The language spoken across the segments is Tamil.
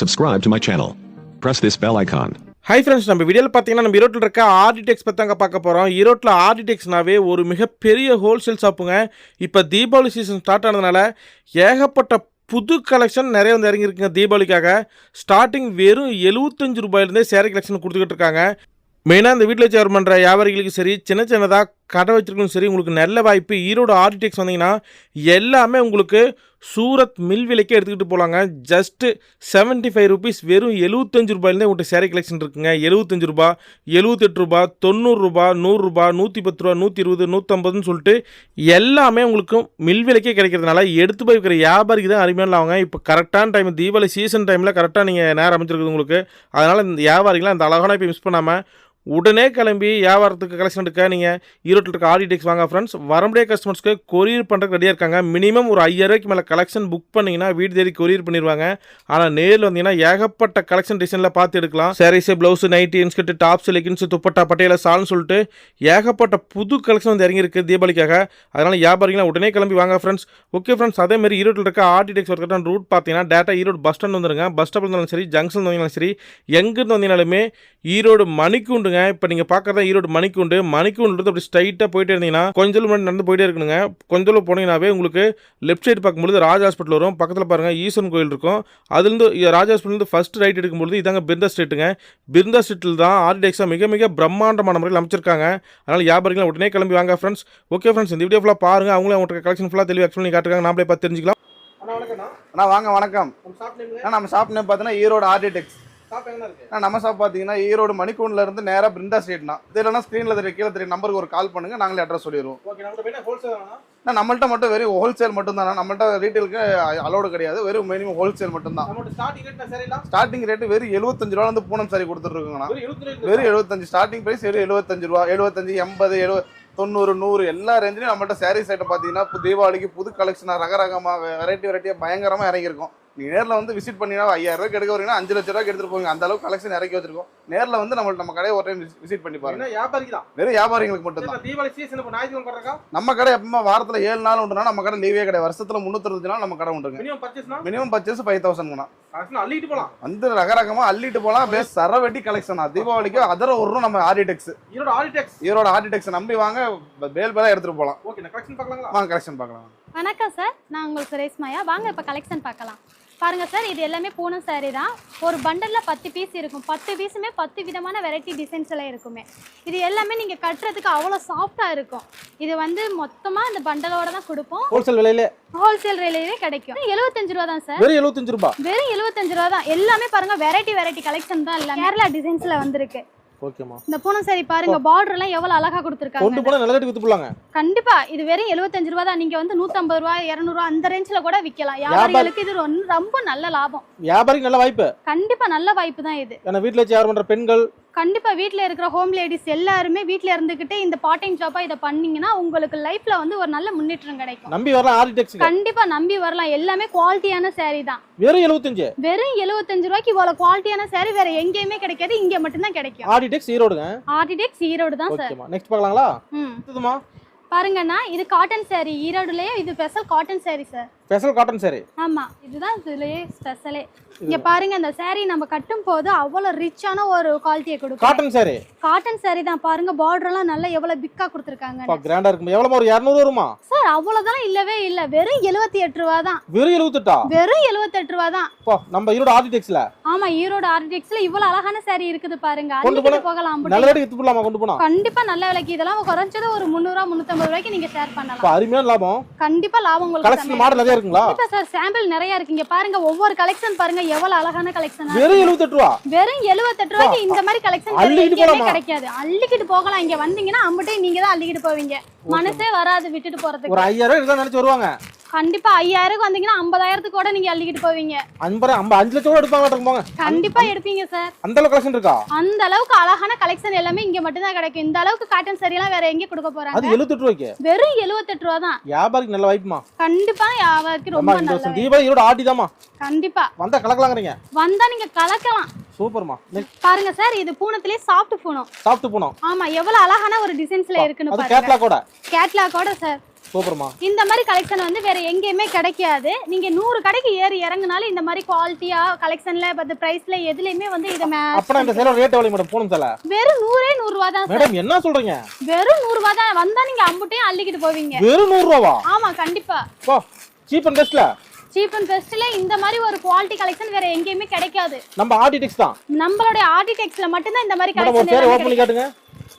Subscribe to my channel. Press this bell icon. Hi friends நம்ம வீடியோவில் பார்த்தீங்கன்னா நம்ம ஈரோட்டில் இருக்க ஆர்டிடெக்ஸ் பற்றி தாங்க பார்க்க போகிறோம் ஈரோட்டில் ஆர்டிடெக்ஸ்னாவே ஒரு மிகப்பெரிய ஹோல்சேல் ஷாப்புங்க. இப்போ தீபாவளி சீசன் ஸ்டார்ட் ஆனதுனால ஏகப்பட்ட புது கலெக்ஷன் நிறைய வந்து இறங்கியிருக்குங்க தீபாவளிக்காக. ஸ்டார்டிங் வெறும் எழுபத்தஞ்சு ரூபாயிலேருந்தே சேரீ கலெக்ஷன் கொடுத்துக்கிட்டு இருக்காங்க. மெயினாக இந்த வீட்டில் சேர் பண்ணுற வியாபாரிகளுக்கு சரி சின்ன சின்னதாக கடை வச்சிருக்கணும் சரி உங்களுக்கு நல்ல வாய்ப்பு. ஈரோடு ஆர்டிடெக்ஸ் வந்தீங்கன்னா எல்லாமே உங்களுக்கு சூரத் மில் விலைக்கே எடுத்துக்கிட்டு போகலாங்க ஜஸ்ட்டு செவன்ட்டி ஃபைவ் ருபீஸ் வெறும் எழுபத்தஞ்சு ரூபாயிலேருந்து உங்கள்கிட்ட சேரீ கலெக்ஷன் இருக்குங்க. எழுபத்தஞ்சு ரூபா எழுபத்தெட்டு ரூபா தொண்ணூறுரூபா நூறுரூபா நூற்றி பத்து ரூபா நூற்றி இருபது நூற்றம்பதுன்னு சொல்லிட்டு எல்லாமே உங்களுக்கு மில் விலைக்கே கிடைக்கிறதுனால எடுத்து போய் இருக்கிற வியாபாரிக்கு தான் அருமையான ஆகுங்க இப்போ கரெக்டான டைம் தீபாவளி சீசன் டைமில் கரெக்டாக நீங்கள் நேரம் அமைச்சிருக்குது உங்களுக்கு. அதனால் இந்த வியாபாரிகளாம் அந்த அழகான இப்போ மிஸ் பண்ணாமல் உடனே கிளம்பி வியாபாரத்துக்கு கலெக்ஷன் எடுக்க நீங்கள் ஈரோட்டில் இருக்க ஆடிடெக்ஸ் வாங்க ஃப்ரெண்ட்ஸ் வரமுடிய கஸ்டமர்ஸ்க்கு கொரியர் பண்ணுறதுக்கு ரெடியாக இருக்காங்க. மினிமம் ஒரு ஐயாயிரூவாய்க்கு மேலே கலெக்ஷன் புக் பண்ணிங்கன்னா வீடு தேடி கொரியர் பண்ணிடுவாங்க. ஆனால் நேரில் வந்தீங்கன்னா ஏகப்பட்ட கலெக்ஷன் டிசைனில் பார்த்து எடுக்கலாம். Sarees blouse nightie inskirt tops leggings dupatta பட்டையில சால்னு சொல்லிட்டு ஏகப்பட்ட புது கலெக்ஷன் வந்து இறங்கியிருக்கு தீபாவளிக்காக. அதனால் வியாபாரிகளாம் உடனே கிளம்பி வாங்க ஃப்ரெண்ட்ஸ் ஓகே ஃப்ரெண்ட்ஸ் அதே மாதிரி ஈரோட்டில் இருக்க ஆர்டிடெக்ஸ் ஒர்க்கான ரூட் பார்த்தீங்கன்னா டேட்டா ஈரோடு பஸ் ஸ்டாண்ட் வந்துருங்க. பஸ் ஸ்டாப் இருந்தாலும் சரி ஜங்ஷன் வந்தீங்கனாலும் சரி எங்கேருந்து வந்தீங்கனாலுமே ஈரோடு மணிக்குண்டுங்க இப்போ நீங்கள் பார்க்குறதா ஈரோடு மணிக்குண்டு. மணிக்குண்டு அப்படி ஸ்ட்ரைட்டாக போயிட்டே இருந்தீங்கன்னா கொஞ்சம் முன்னாடி நடந்து போயிட்டே இருக்கணுங்க. கொஞ்சம் தூரம் போனீங்கன்னாவே உங்களுக்கு லெஃப்ட் சைடு பார்க்கும்போது ராஜ் ஹாஸ்பிட்டல் வரும். பக்கத்தில் பாருங்கள் ஈஸ்வரன் கோயில் இருக்கும். அதுலேருந்து ராஜ் ஹாஸ்பிட்டல் ஃபர்ஸ்ட் ரைட் எடுக்கும்போது இதாங்க பிருந்தா ஸ்ட்ரீட்டுங்க பிருந்தா ஸ்ட்ரீட்டில் தான் ஆர்டிடெக்ஸாக மிக மிக பிரம்மாண்டமான முறையில் அமைச்சிருக்காங்க. அதனால் வியாபாரிகள் உடனே கிளம்பி வாங்க ஃப்ரெண்ட்ஸ் ஓகே ஃப்ரெண்ட்ஸ் இந்த வீடியோ ஃபுல்லாக பாருங்கள் அவங்களே அவங்களுக்கு கலெக்ஷன் ஃபுல்லாக தெளிவாக எக்ஸ்பிளைன் காட்டுறாங்க. நாமளே பார்த்து தெரிஞ்சுக்கலாம். அண்ணா வணக்கம்ண்ணா. அண்ணா வாங்க வணக்கம். நம்ம ஷாப் நேம் பார்த்தீங்கன்னா ஈரோடு ஆர்டிடெக்ஸ் நம்ம ஷாப் பார்த்தீங்கன்னா ஈரோடு மணிக்கூண்ட்ல இருந்து நேராக பிருந்தா ஸ்ட்ரீட்னா இது இல்லைனா ஸ்க்ரீனில் தெரிய கீழே தெரிய நம்பருக்கு ஒரு கால் பண்ணுங்க நாங்களே அட்ரஸ் சொல்லிடுவோம். அண்ணா நம்மள்ட்ட மட்டும் வெறும் ஹோல்சேல் மட்டும் தான் நம்மள்ட்ட ரீட்டெயிலுக்கு அலோடு கிடையாது. வெறும் மினிமம் ஹோல்சேல் மட்டும் தான் ஸ்டார்டிங் ரேட் வெறும் எழுபத்தஞ்சு ரூபா வந்து பூனம் சாரி கொடுத்துருக்குங்கண்ணா வெறும் எழுபத்தஞ்சு ஸ்டார்டிங் பிரைஸ் வெறும் எழுபத்தஞ்சு ரூபா. எழுபத்தஞ்சு எண்பது எழுபது தொண்ணூறு நூறு எல்லா ரேஞ்சிலையும் நம்மள்ட்ட சாரீஸ் ஐட்டம் பார்த்தீங்கன்னா தீபாவளிக்கு புது கலெக்ஷனாக ரக ரகமாக வெரைட்டி வெரைட்டியாக பயங்கரமாக இறங்கியிருக்கும். நீங்கள் நேரில் வந்து விசிட் பண்ணினா ஐயாயிரம் ரூபாய்க்கு எடுக்க வரீங்கன்னா அஞ்சு லட்ச ரூபாய்க்கு எடுத்துட்டு போவீங்க. அந்த அளவுக்கு கலெக்ஷன் இறக்கி வச்சிருக்கோம். நேரில் வந்து நம்ம நம்ம கடையை ஒரு டைம் விசிட் பண்ணி பாருங்க. வியாபாரிக்கு தான்? வெறும் வியாபாரிகளுக்கு மட்டும்தான் தீபாவளி சீசன் இப்போ ஞாயிற்றுக்கிழமை நம்ம கடை எப்பவுமே வாரத்தில் ஏழு நாள் உண்டுனா நம்ம கடை லீவே கிடையாது. வருஷத்தில் முந்நூற்றி நாள் நம்ம கடை உண்டுங்க. மினிமம் பர்ச்சேஸ்னா மினிமம் பர்ச்சேஸ் ஃபைவ் கலெக்ஷன் அள்ளிட்டு போலாம். வந்து ரக ரகமாக அள்ளிட்டு போகலாம் பேஸ் சரவெட்டி கலெக்ஷனா தீபாவளிக்கு அதர ஒரு நம்ம ஆர்டிடெக்ஸ் ஈரோட ஆடிடெக்ஸ் ஈரோட ஆர்டிடெக்ஸ் நம்பி வாங்க. பேல் பேலாக எடுத்துட்டு போகலாம் ஓகே கலெக்ஷன் பார்க்கலாங்களா? வாங்க கலெக்ஷன் பார்க்கலாம். வணக்கம் சார். நான் உங்களுக்கு ரேஸ்மாயா வாங்க இப்போ கலெக்ஷன் பார்க்கலாம். பாருங்க சார் இது எல்லாமே பூனம் saree தான். ஒரு பண்டலில் பத்து பீஸ் இருக்கும். பத்து பீஸுமே பத்து விதமான வெரைட்டி டிசைன்ஸ் எல்லாம் இருக்குமே. இது எல்லாமே நீங்கள் கட்டுறதுக்கு அவ்வளோ சாஃப்டாக இருக்கும். இது வந்து மொத்தமாக இந்த பண்டலோட தான் கொடுப்போம். ஹோல்சேல் விலையில? ஹோல்சேல் ரேட்லேயே கிடைக்கும். எழுபத்தஞ்சு ரூபா தான் சார். வெறும் எழுபத்தஞ்சு ரூபாய் வெறும் எழுபத்தஞ்சு ரூபா தான். எல்லாமே பாருங்க வெரைட்டி வெரைட்டி கலெக்ஷன் தான் இல்லை கேரளா டிசைன்ஸில் வந்திருக்கு. ஓகேமா இந்த பூனம் saree பாருங்க பார்டர் எல்லாம் எவ்வளோ அழகா கொண்டு கொடுத்துருக்காங்க போனால் நல்ல ரேட்டு வித்து போலாங்க கண்டிப்பா இது வெறும் எழுபத்தஞ்சு ரூபா தான். நீங்க வந்து நூத்தம்பது ரூபா இருநூறுவா அந்த ரேஞ்சில கூட விக்கலாம். வியாபாரிகளுக்கு இது ரொம்ப- நல்ல லாபம். வியாபாரிக்கு நல்ல வாய்ப்பு. கண்டிப்பா நல்ல வாய்ப்பு தான் இது. ஏன்னா வீட்டில் வச்சு யார் பண்ணுற பெண்கள் கண்டிப்பா வீட்ல இருக்கிற ஹோம் லேடிஸ் எல்லாருமே வீட்ல இருந்துகிட்டே இந்த பார்ட் டைம் ஜாப்பா இதை பண்ணீங்கன்னா உங்களுக்கு லைஃப்ல வந்து ஒரு நல்ல முன்னேற்றம் கிடைக்கும். நம்பி வரலாம் ஆர்டிடெக்ஸ் கண்டிப்பா நம்பி வரலாம். எல்லாமே குவாலிட்டியான saree தான். வெறும் எழுபத்தஞ்சு வெறும் எழுபத்தஞ்சு ரூபாய்க்கு இவ்வளவு குவாலிட்டியான saree வேற எங்கேயுமே கிடைக்காது. இங்க மட்டும்தான் கிடைக்கும். ஆர்டிடெக்ஸ் ஈரோடுங்க. ஆர்டிடெக்ஸ் ஈரோடு தான் சார் நெக்ஸ்ட் பார்க்கலாங்களா? ம். பாருங்கண்ணா இது காட்டன் saree. ஈரோடுலயே இது special cotton saree sir special cotton saree ஆமா. இதுதான் இதுலயே ஸ்பெஷலே இங்க பாருங்க அந்த saree நம்ம கட்டும் போது அவ்வளவு ரிச்சான ஒரு குவாலிட்டியை கொடுக்கும். காட்டன் சாரி காட்டன் saree தான். பாருங்க பார்டர் எல்லாம் நல்லா எவ்வளவு பிக்கா கொடுத்துருக்காங்க கிராண்டா இருக்கும். எவ்வளவு ஒரு இரநூறு வருமா? சார் அவ்வளவுதான் இல்லவே இல்ல. வெறும் எழுபத்தி எட்டு ரூபா தான். வெறும் எழுபத்தெட்டா வெறும் எழுபத்தெட்டு ரூபா தான். நம்ம ஈரோடு ஆர்டிடெக்ஸ்ல ஆமா ஈரோடு ஆர்டிஎக்ஸ்ல இவ்வளவு அழகான saree இருக்குது பாருங்க. கொண்டு அள்ளிக்கிட்டு போகலாம் நல்ல ரேட்டு வித்து போலாமா கொண்டு போனா? கண்டிப்பா நல்ல விலைக்கு. இதெல்லாம் குறைஞ்சது ஒரு முந்நூறுவா முந்நூத்தம்பது ரூபாய்க்கு நீங்க ஷேர் பண்ணலாம். அருமையான லாபம். கண்டிப்பா லாபம் உங்களுக்கு கலெக்ஷன் மாடல் நிறைய இருக்குங்களா? சார் சாம்பிள் நிறைய இருக்கு. இங்க பாருங்க ஒவ்வொரு கலெக்ஷன் பாருங்க எவ்வளவு அழகான கலெக்ஷன் வெறும் எழுபத்தெட்டு ரூபா. வெறும் 78 ரூபாய்க்கு இந்த மாதிரி கலெக்ஷன் அள்ளிக்கிட்டு? கிடைக்காது. அள்ளிக்கிட்டு போகலாம். இங்க வந்தீங்கன்னா அம்பட்டையும் நீங்க தான் அள்ளிக்கிட்டு போவீங்க. மனசே வராது விட்டுட்டு போறதுக்கு. ஒரு ஐயாயிரம் ரூபாய் இருந்தா நினைச்சு வருவாங்க. கண்டிப்பா ஐயாயிரம் வந்தீங்கன்னா ஐம்பதாயிரத்துக்கு கூட நீங்க அள்ளிக்கிட்டு போவீங்க. அன்பரை ஐம்பது அஞ்சு லட்சம் கூட எடுப்பாங்க போங்க. கண்டிப்பா எடுப்பீங்க சார் அந்த அளவு கலெக்ஷன் இருக்கா? அந்த அளவுக்கு அழகான கலெக்ஷன் எல்லாமே இங்க மட்டும் தான் கிடைக்கும். இந்த அளவுக்கு காட்டன் சரியெல்லாம் வேற எங்கேயும் கொடுக்க போறாங்க? அது எழுபத்தெட்டு ரூபாய்க்கு. வெறும் 78 ரூபா தான். வியாபாரிக்கு நல்ல வாய்ப்புமா? கண்டிப்பா வியாபாரிக்கு ரொம்ப நல்ல தீபாவளி ஈரோடு ஆட்டிதாம்மா. கண்டிப்பா. வந்தா கலக்கலாங்கிறீங்க? வந்தா நீங்க கலக்கலாம். சூப்பர்மா. பாருங்க சார் இது பூனத்திலே சாஃப்ட் பூனம். சாப்பிட்டு போனோம். ஆமா எவ்வளவு அழகான ஒரு டிசைன்ஸ்ல இருக்குன்னு பாருங்க. கேட்லாக் கூட கேட்லாகோட சார் சூப்பர்மா. இந்த மாதிரி கலெக்ஷன் வந்து வேற எங்கேயுமே கிடைக்காது. நீங்க நூறு கடைக்கு ஏறி இறங்குனாலும் இந்த மாதிரி குவாலிட்டியா கலெக்ஷன்ல பட் பிரைஸ்ல எதுலயுமே வந்து இதை அப்பனா இந்த சேலை ரேட் எவ்வளவு மேடம் போகணும் சேலை வெறும் நூறே நூறு ரூபா தான் மேடம் என்ன சொல்றீங்க? வெறும் நூறு ரூபா தான். வந்தா நீங்க அம்புட்டையும் அள்ளிக்கிட்டு போவீங்க. வெறும் நூறு ரூபாவா? ஆமா கண்டிப்பா. போ சீப் அண்ட் பெஸ்ட்ல சீப் அண்ட் பெஸ்ட்ல இந்த மாதிரி ஒரு குவாலிட்டி கலெக்ஷன் வேற எங்கேயுமே கிடைக்காது. நம்ம ஆர்டிடெக்ஸ் தான். நம்மளுடைய ஆர்டிடெக்ஸ்ல மட்டும்தான் இந்த மாதிரி மேடம் கலெக்ஷன் பண்ணி காட்டுங்க.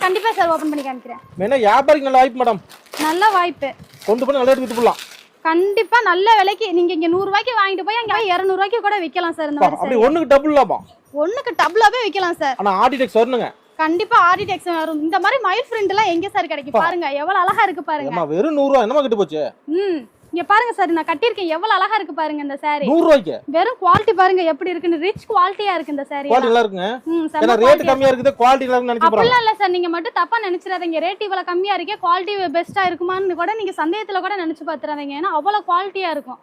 கண்டிப்பா சார் ஓபன் பண்ணி காமிக்கிறேன். வேணா வியாபாரிக்கு நல்ல வாய்ப்பு மேடம் நல்ல வாய்ப்பு. கொண்டு போய் நல்ல ரேட் வித்து போடலாம் கண்டிப்பா நல்ல விலைக்கு நீங்க இங்க நூறு ரூபாய்க்கு வாங்கிட்டு போய் அங்க இருநூறு ரூபாய்க்கு கூட விக்கலாம் சார் இந்த அப்படி. ஒண்ணுக்கு டபுள் லாபம் ஒண்ணுக்கு டபுளாவே விக்கலாம் சார். ஆனா ஆர்டிடெக்ஸ் வரணுங்க. கண்டிப்பா ஆர்டிடெக்ஸ் வரும். இந்த மாதிரி மயில் பிரிண்ட் எல்லாம் எங்க சார் கிடைக்கும்? பாருங்க எவ்வளவு அழகா இருக்கு பாருங்க. வெறும் நூறு ரூபா என்னமா கிட்ட போச்சு? ம். இங்க பாருங்க சார் நான் கட்டியிருக்கேன். எவ்வளவு அழகா இருக்கு பாருங்க இந்த saree. நூறு ரூபாய்க்கு வெறும் குவாலிட்டி பாருங்க எப்படி இருக்குன்னு ரிச் குவாலிட்டியா இருக்கு இந்த saree குவாலிட்டி. நல்லா இருக்குங்க. ஏன்னா ரேட் கம்மியா இருக்குது குவாலிட்டி நல்லா நினைச்சு அப்படிலாம் இல்ல சார் நீங்க மட்டும் தப்பா நினைச்சிடாதீங்க. ரேட் இவ்வளவு கம்மியா இருக்கே குவாலிட்டி பெஸ்டா இருக்குமான்னு கூட நீங்க சந்தேகத்துல கூட நினைச்சு பாத்துறாதீங்க ஏன்னா அவ்வளவு குவாலிட்டியா இருக்கும்.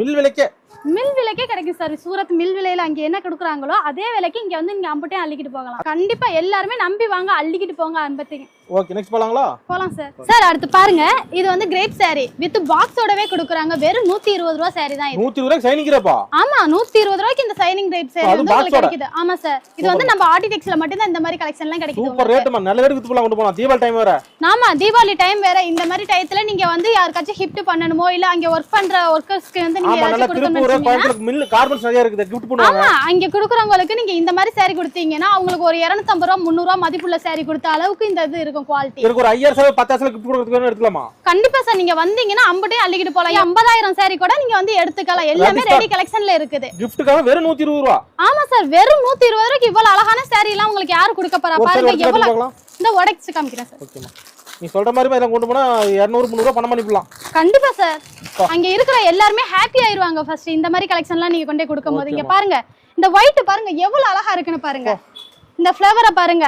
மில் விலைக்கே? மில் விலைக்கே கிடைக்கும் சார். சூரத் மில் விலையில அங்க என்ன கொடுக்குறாங்களோ அதே விலைக்கு இங்க வந்து நீங்க அம்பட்டே அள்ளிக்கிட்டு போகலாம். கண்டிப்பா எல்லாருமே நம்பி வாங்க அள்ளிக்கிட்டு போங்க அம்பத்தையும் ஓகே நெக்ஸ்ட் போலாங்களா? போலாம் சார். சார் அடுத்து பாருங்க. இது வந்து கிரேப் saree. வித் பாக்ஸோடவே கொடுக்குறாங்க. வெறும் நூத்தி இருபது ரூபா saree தான் இது. நூத்தி இருபது ரூபாய்க்கு சைனிங்கிறப்பா ஆமா நூத்தி இருபது ரூபாய்க்கு இந்த சைனிங் கிரேப் அது வந்து உங்களுக்கு? கிடைக்குது. ஆமா சார். இது வந்து நம்ம ஆர்டிடெக்ஸ்ல மட்டும் தான் இந்த மாதிரி கலெக்ஷன் எல்லாம் கிடைக்குது சூப்பர் ரேட்டுமா நல்ல ரேட் வித்து போலாம் கொண்டு போலாம். தீபாவளி டைம் வேற. ஆமா தீபாவளி டைம் வேற. இந்த மாதிரி டயத்துல நீங்க வந்து யாருக்காச்சும் ஷிஃப்ட் பண்ணணுமோ இல்ல அங்க ஒர்க் பண்ற ஒர்க்கர்ஸ்க்கு வந்து நீங்க ஆமா ஏதாச்சும் கொடுக்கணும்னு திருப்பூர் நினைச்சீங்கன்னா, கோயம்புத்தூர் மில் கார்மெண்ட்ஸ் நிறைய இருக்குது கிஃப்ட் பண்ணுவாங்க. ஆமா அங்க குடுக்குறவங்களுக்கு நீங்க இந்த மாதிரி saree கொடுத்தீங்கன்னா அவங்களுக்கு ஒரு 250 ரூபா முந்நூறு ரூபா மதிப்புள்ள saree கொடுத்த அளவுக்கு இந்த இது இருக்கும் குவாலிட்டி ஒரு கிஃப்ட் கொடுக்கறதுக்கு கண்டிப்பா சார் நீங்க வந்தீங்கன்னா அம்பட்டே அள்ளிக்கிட்டு போலாம் ஐம்பதாயிரம் saree கூட நீங்க வந்து எடுத்துக்கலாம். எல்லாமே. ரெடி கலெக்ஷன்ல இருக்குது. கிஃப்ட்டுக்காக வெறும் நூத்தி இருபது ரூபா. ஆமா சார் வெறும் நூத்தி இருபது ரூபாய்க்கு இவ்வளவு அழகான saree எல்லாம் உங்களுக்கு யாரு கொடுக்க போறா? ஒரு பாருங்க எவ்வளவு இந்த உடைச்சு காமிக்கிறேன் சார். ஓகேமா நீ சொல்ற மாதிரி இதெல்லாம் கொண்டு போனா இரநூறு முந்நூறுவா பணம் பண்ணிக்கலாம் கண்டிப்பா சார் அங்க இருக்கிற எல்லாருமே ஹாப்பி ஆயிருவாங்க ஃபர்ஸ்ட் இந்த மாதிரி கலெக்ஷன்லாம் நீங்க கொண்டு கொடுக்கும் போது இங்க பாருங்க. இந்த ஒயிட் பாருங்க எவ்வளவு அழகா இருக்குன்னு பாருங்க. இந்த ஃபிளவரை பாருங்க.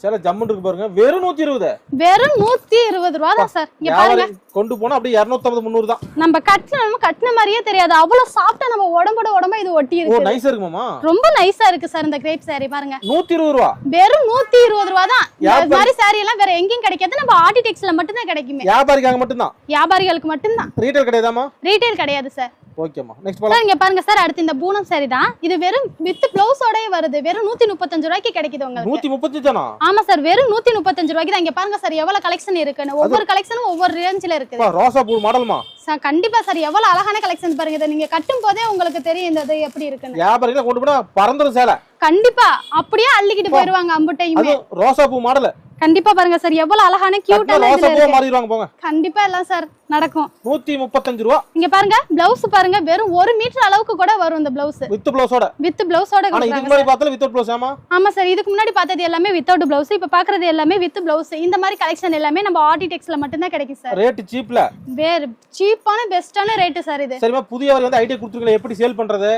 சேலை ஜம்முன்னு இருக்கு பாருங்க. வெறும் நூத்தி இருபது. வெறும் நூத்தி இருபது ரூபா தான் சார். இங்க பாருங்க. கொண்டு போனா அப்படியே இரநூத்தம்பது முந்நூறு தான் நம்ம கட்டின நம்ம கட்டின மாதிரியே தெரியாது. அவ்வளவு சாஃப்டா நம்ம உடம்போட உடம்ப இது ஒட்டி இருக்கு நைஸ் இருக்குமாமா ரொம்ப நைஸா இருக்கு சார் இந்த கிரேப் saree பாருங்க. நூத்தி இருபது ரூபா. வெறும் நூத்தி இருபது ரூபா தான் இந்த மாதிரி saree எல்லாம் வேற எங்கேயும் கிடைக்காது. நம்ம ஆர்டிடெக்ஸ்ல மட்டும் தான் கிடைக்குமே. வியாபாரிக்காக மட்டும்தான். வியாபாரிகளுக்கு மட்டும்தான். ரீட்டைல் கிடையாதாமா ரீட்டைல் கிடையாது சார். ஓகேமா நெக்ஸ்ட் போலாம். சார் இங்க பாருங்க சார் அடுத்து இந்த பூனம் தான் இது வெறும் வித் பிளவுஸோடயே வருது. வெறும் நூத்தி முப்பத்தஞ்சு ரூபாய்க்கு கிடைக்குது உங்களுக்கு. நூத்தி முப்பத்தி தானா ஆமா சார் வெறும் நூத்தி முப்பத்தஞ்சு ரூபாய்க்கு தான் இங்க பாருங்க சார் எவ்வளவு கலெக்ஷன் இருக்குன்னு ஒவ்வொரு கலெக்ஷனும் ஒவ்வொரு ரேஞ்சில இருக்குது. பா, ரோசா பூ மாடல்மா சார் கண்டிப்பா சார் எவ்வளவு அழகான கலெக்ஷன் பாருங்க. இதை நீங்க கட்டும் போதே உங்களுக்கு தெரியும் இந்த இது எப்படி இருக்குன்னு. வியாபாரிகளை கொண்டு போனா பறந்துரும் சேலை. கண்டிப்பா அப்படியே அள்ளிக்கிட்டு போயிருவாங்க அம்புட்டையுமே. ரோசா பூ மாடல். கண்டிப்பா பாருங்க சார் எவ்வளவு அழகான கியூட்டான ரோசா பூ மாறிடுவாங்க போங்க. கண்டிப்பா எல்லாம் சார் நடக்கும். நூத்தி முப்பத்தஞ்சு ரூபா. இங்க பாருங்க பிளவுஸ் பாருங்க வெறும் ஒரு மீட்டர் அளவுக்கு கூட வரும் இந்த பிளவுஸ் வித் பிளவுஸோட வித் பிளவுஸோட ஆனா இதுக்கு முன்னாடி வித் பிளவுஸ் ஏமா ஆமா சார் இதுக்கு முன்னாடி பார்த்தது எல்லாமே வித்தவுட் பிளவுஸ் இப்ப பாக்குறது எல்லாமே வித் பிளவுஸ் இந்த மாதிரி கலெக்ஷன் எல்லாமே நம்ம ஆர்டிடெக்ஸ்ல மட்டும் தான் கிடைக்கும் சார். ரேட் சீப்ல வேற சீப்பான பெஸ்டான ரேட்டு சார் இது. சரிமா புதியவர் வந்து ஐடியா கொடுத்துருக்கீங்க எப்படி சேல் பண்றது?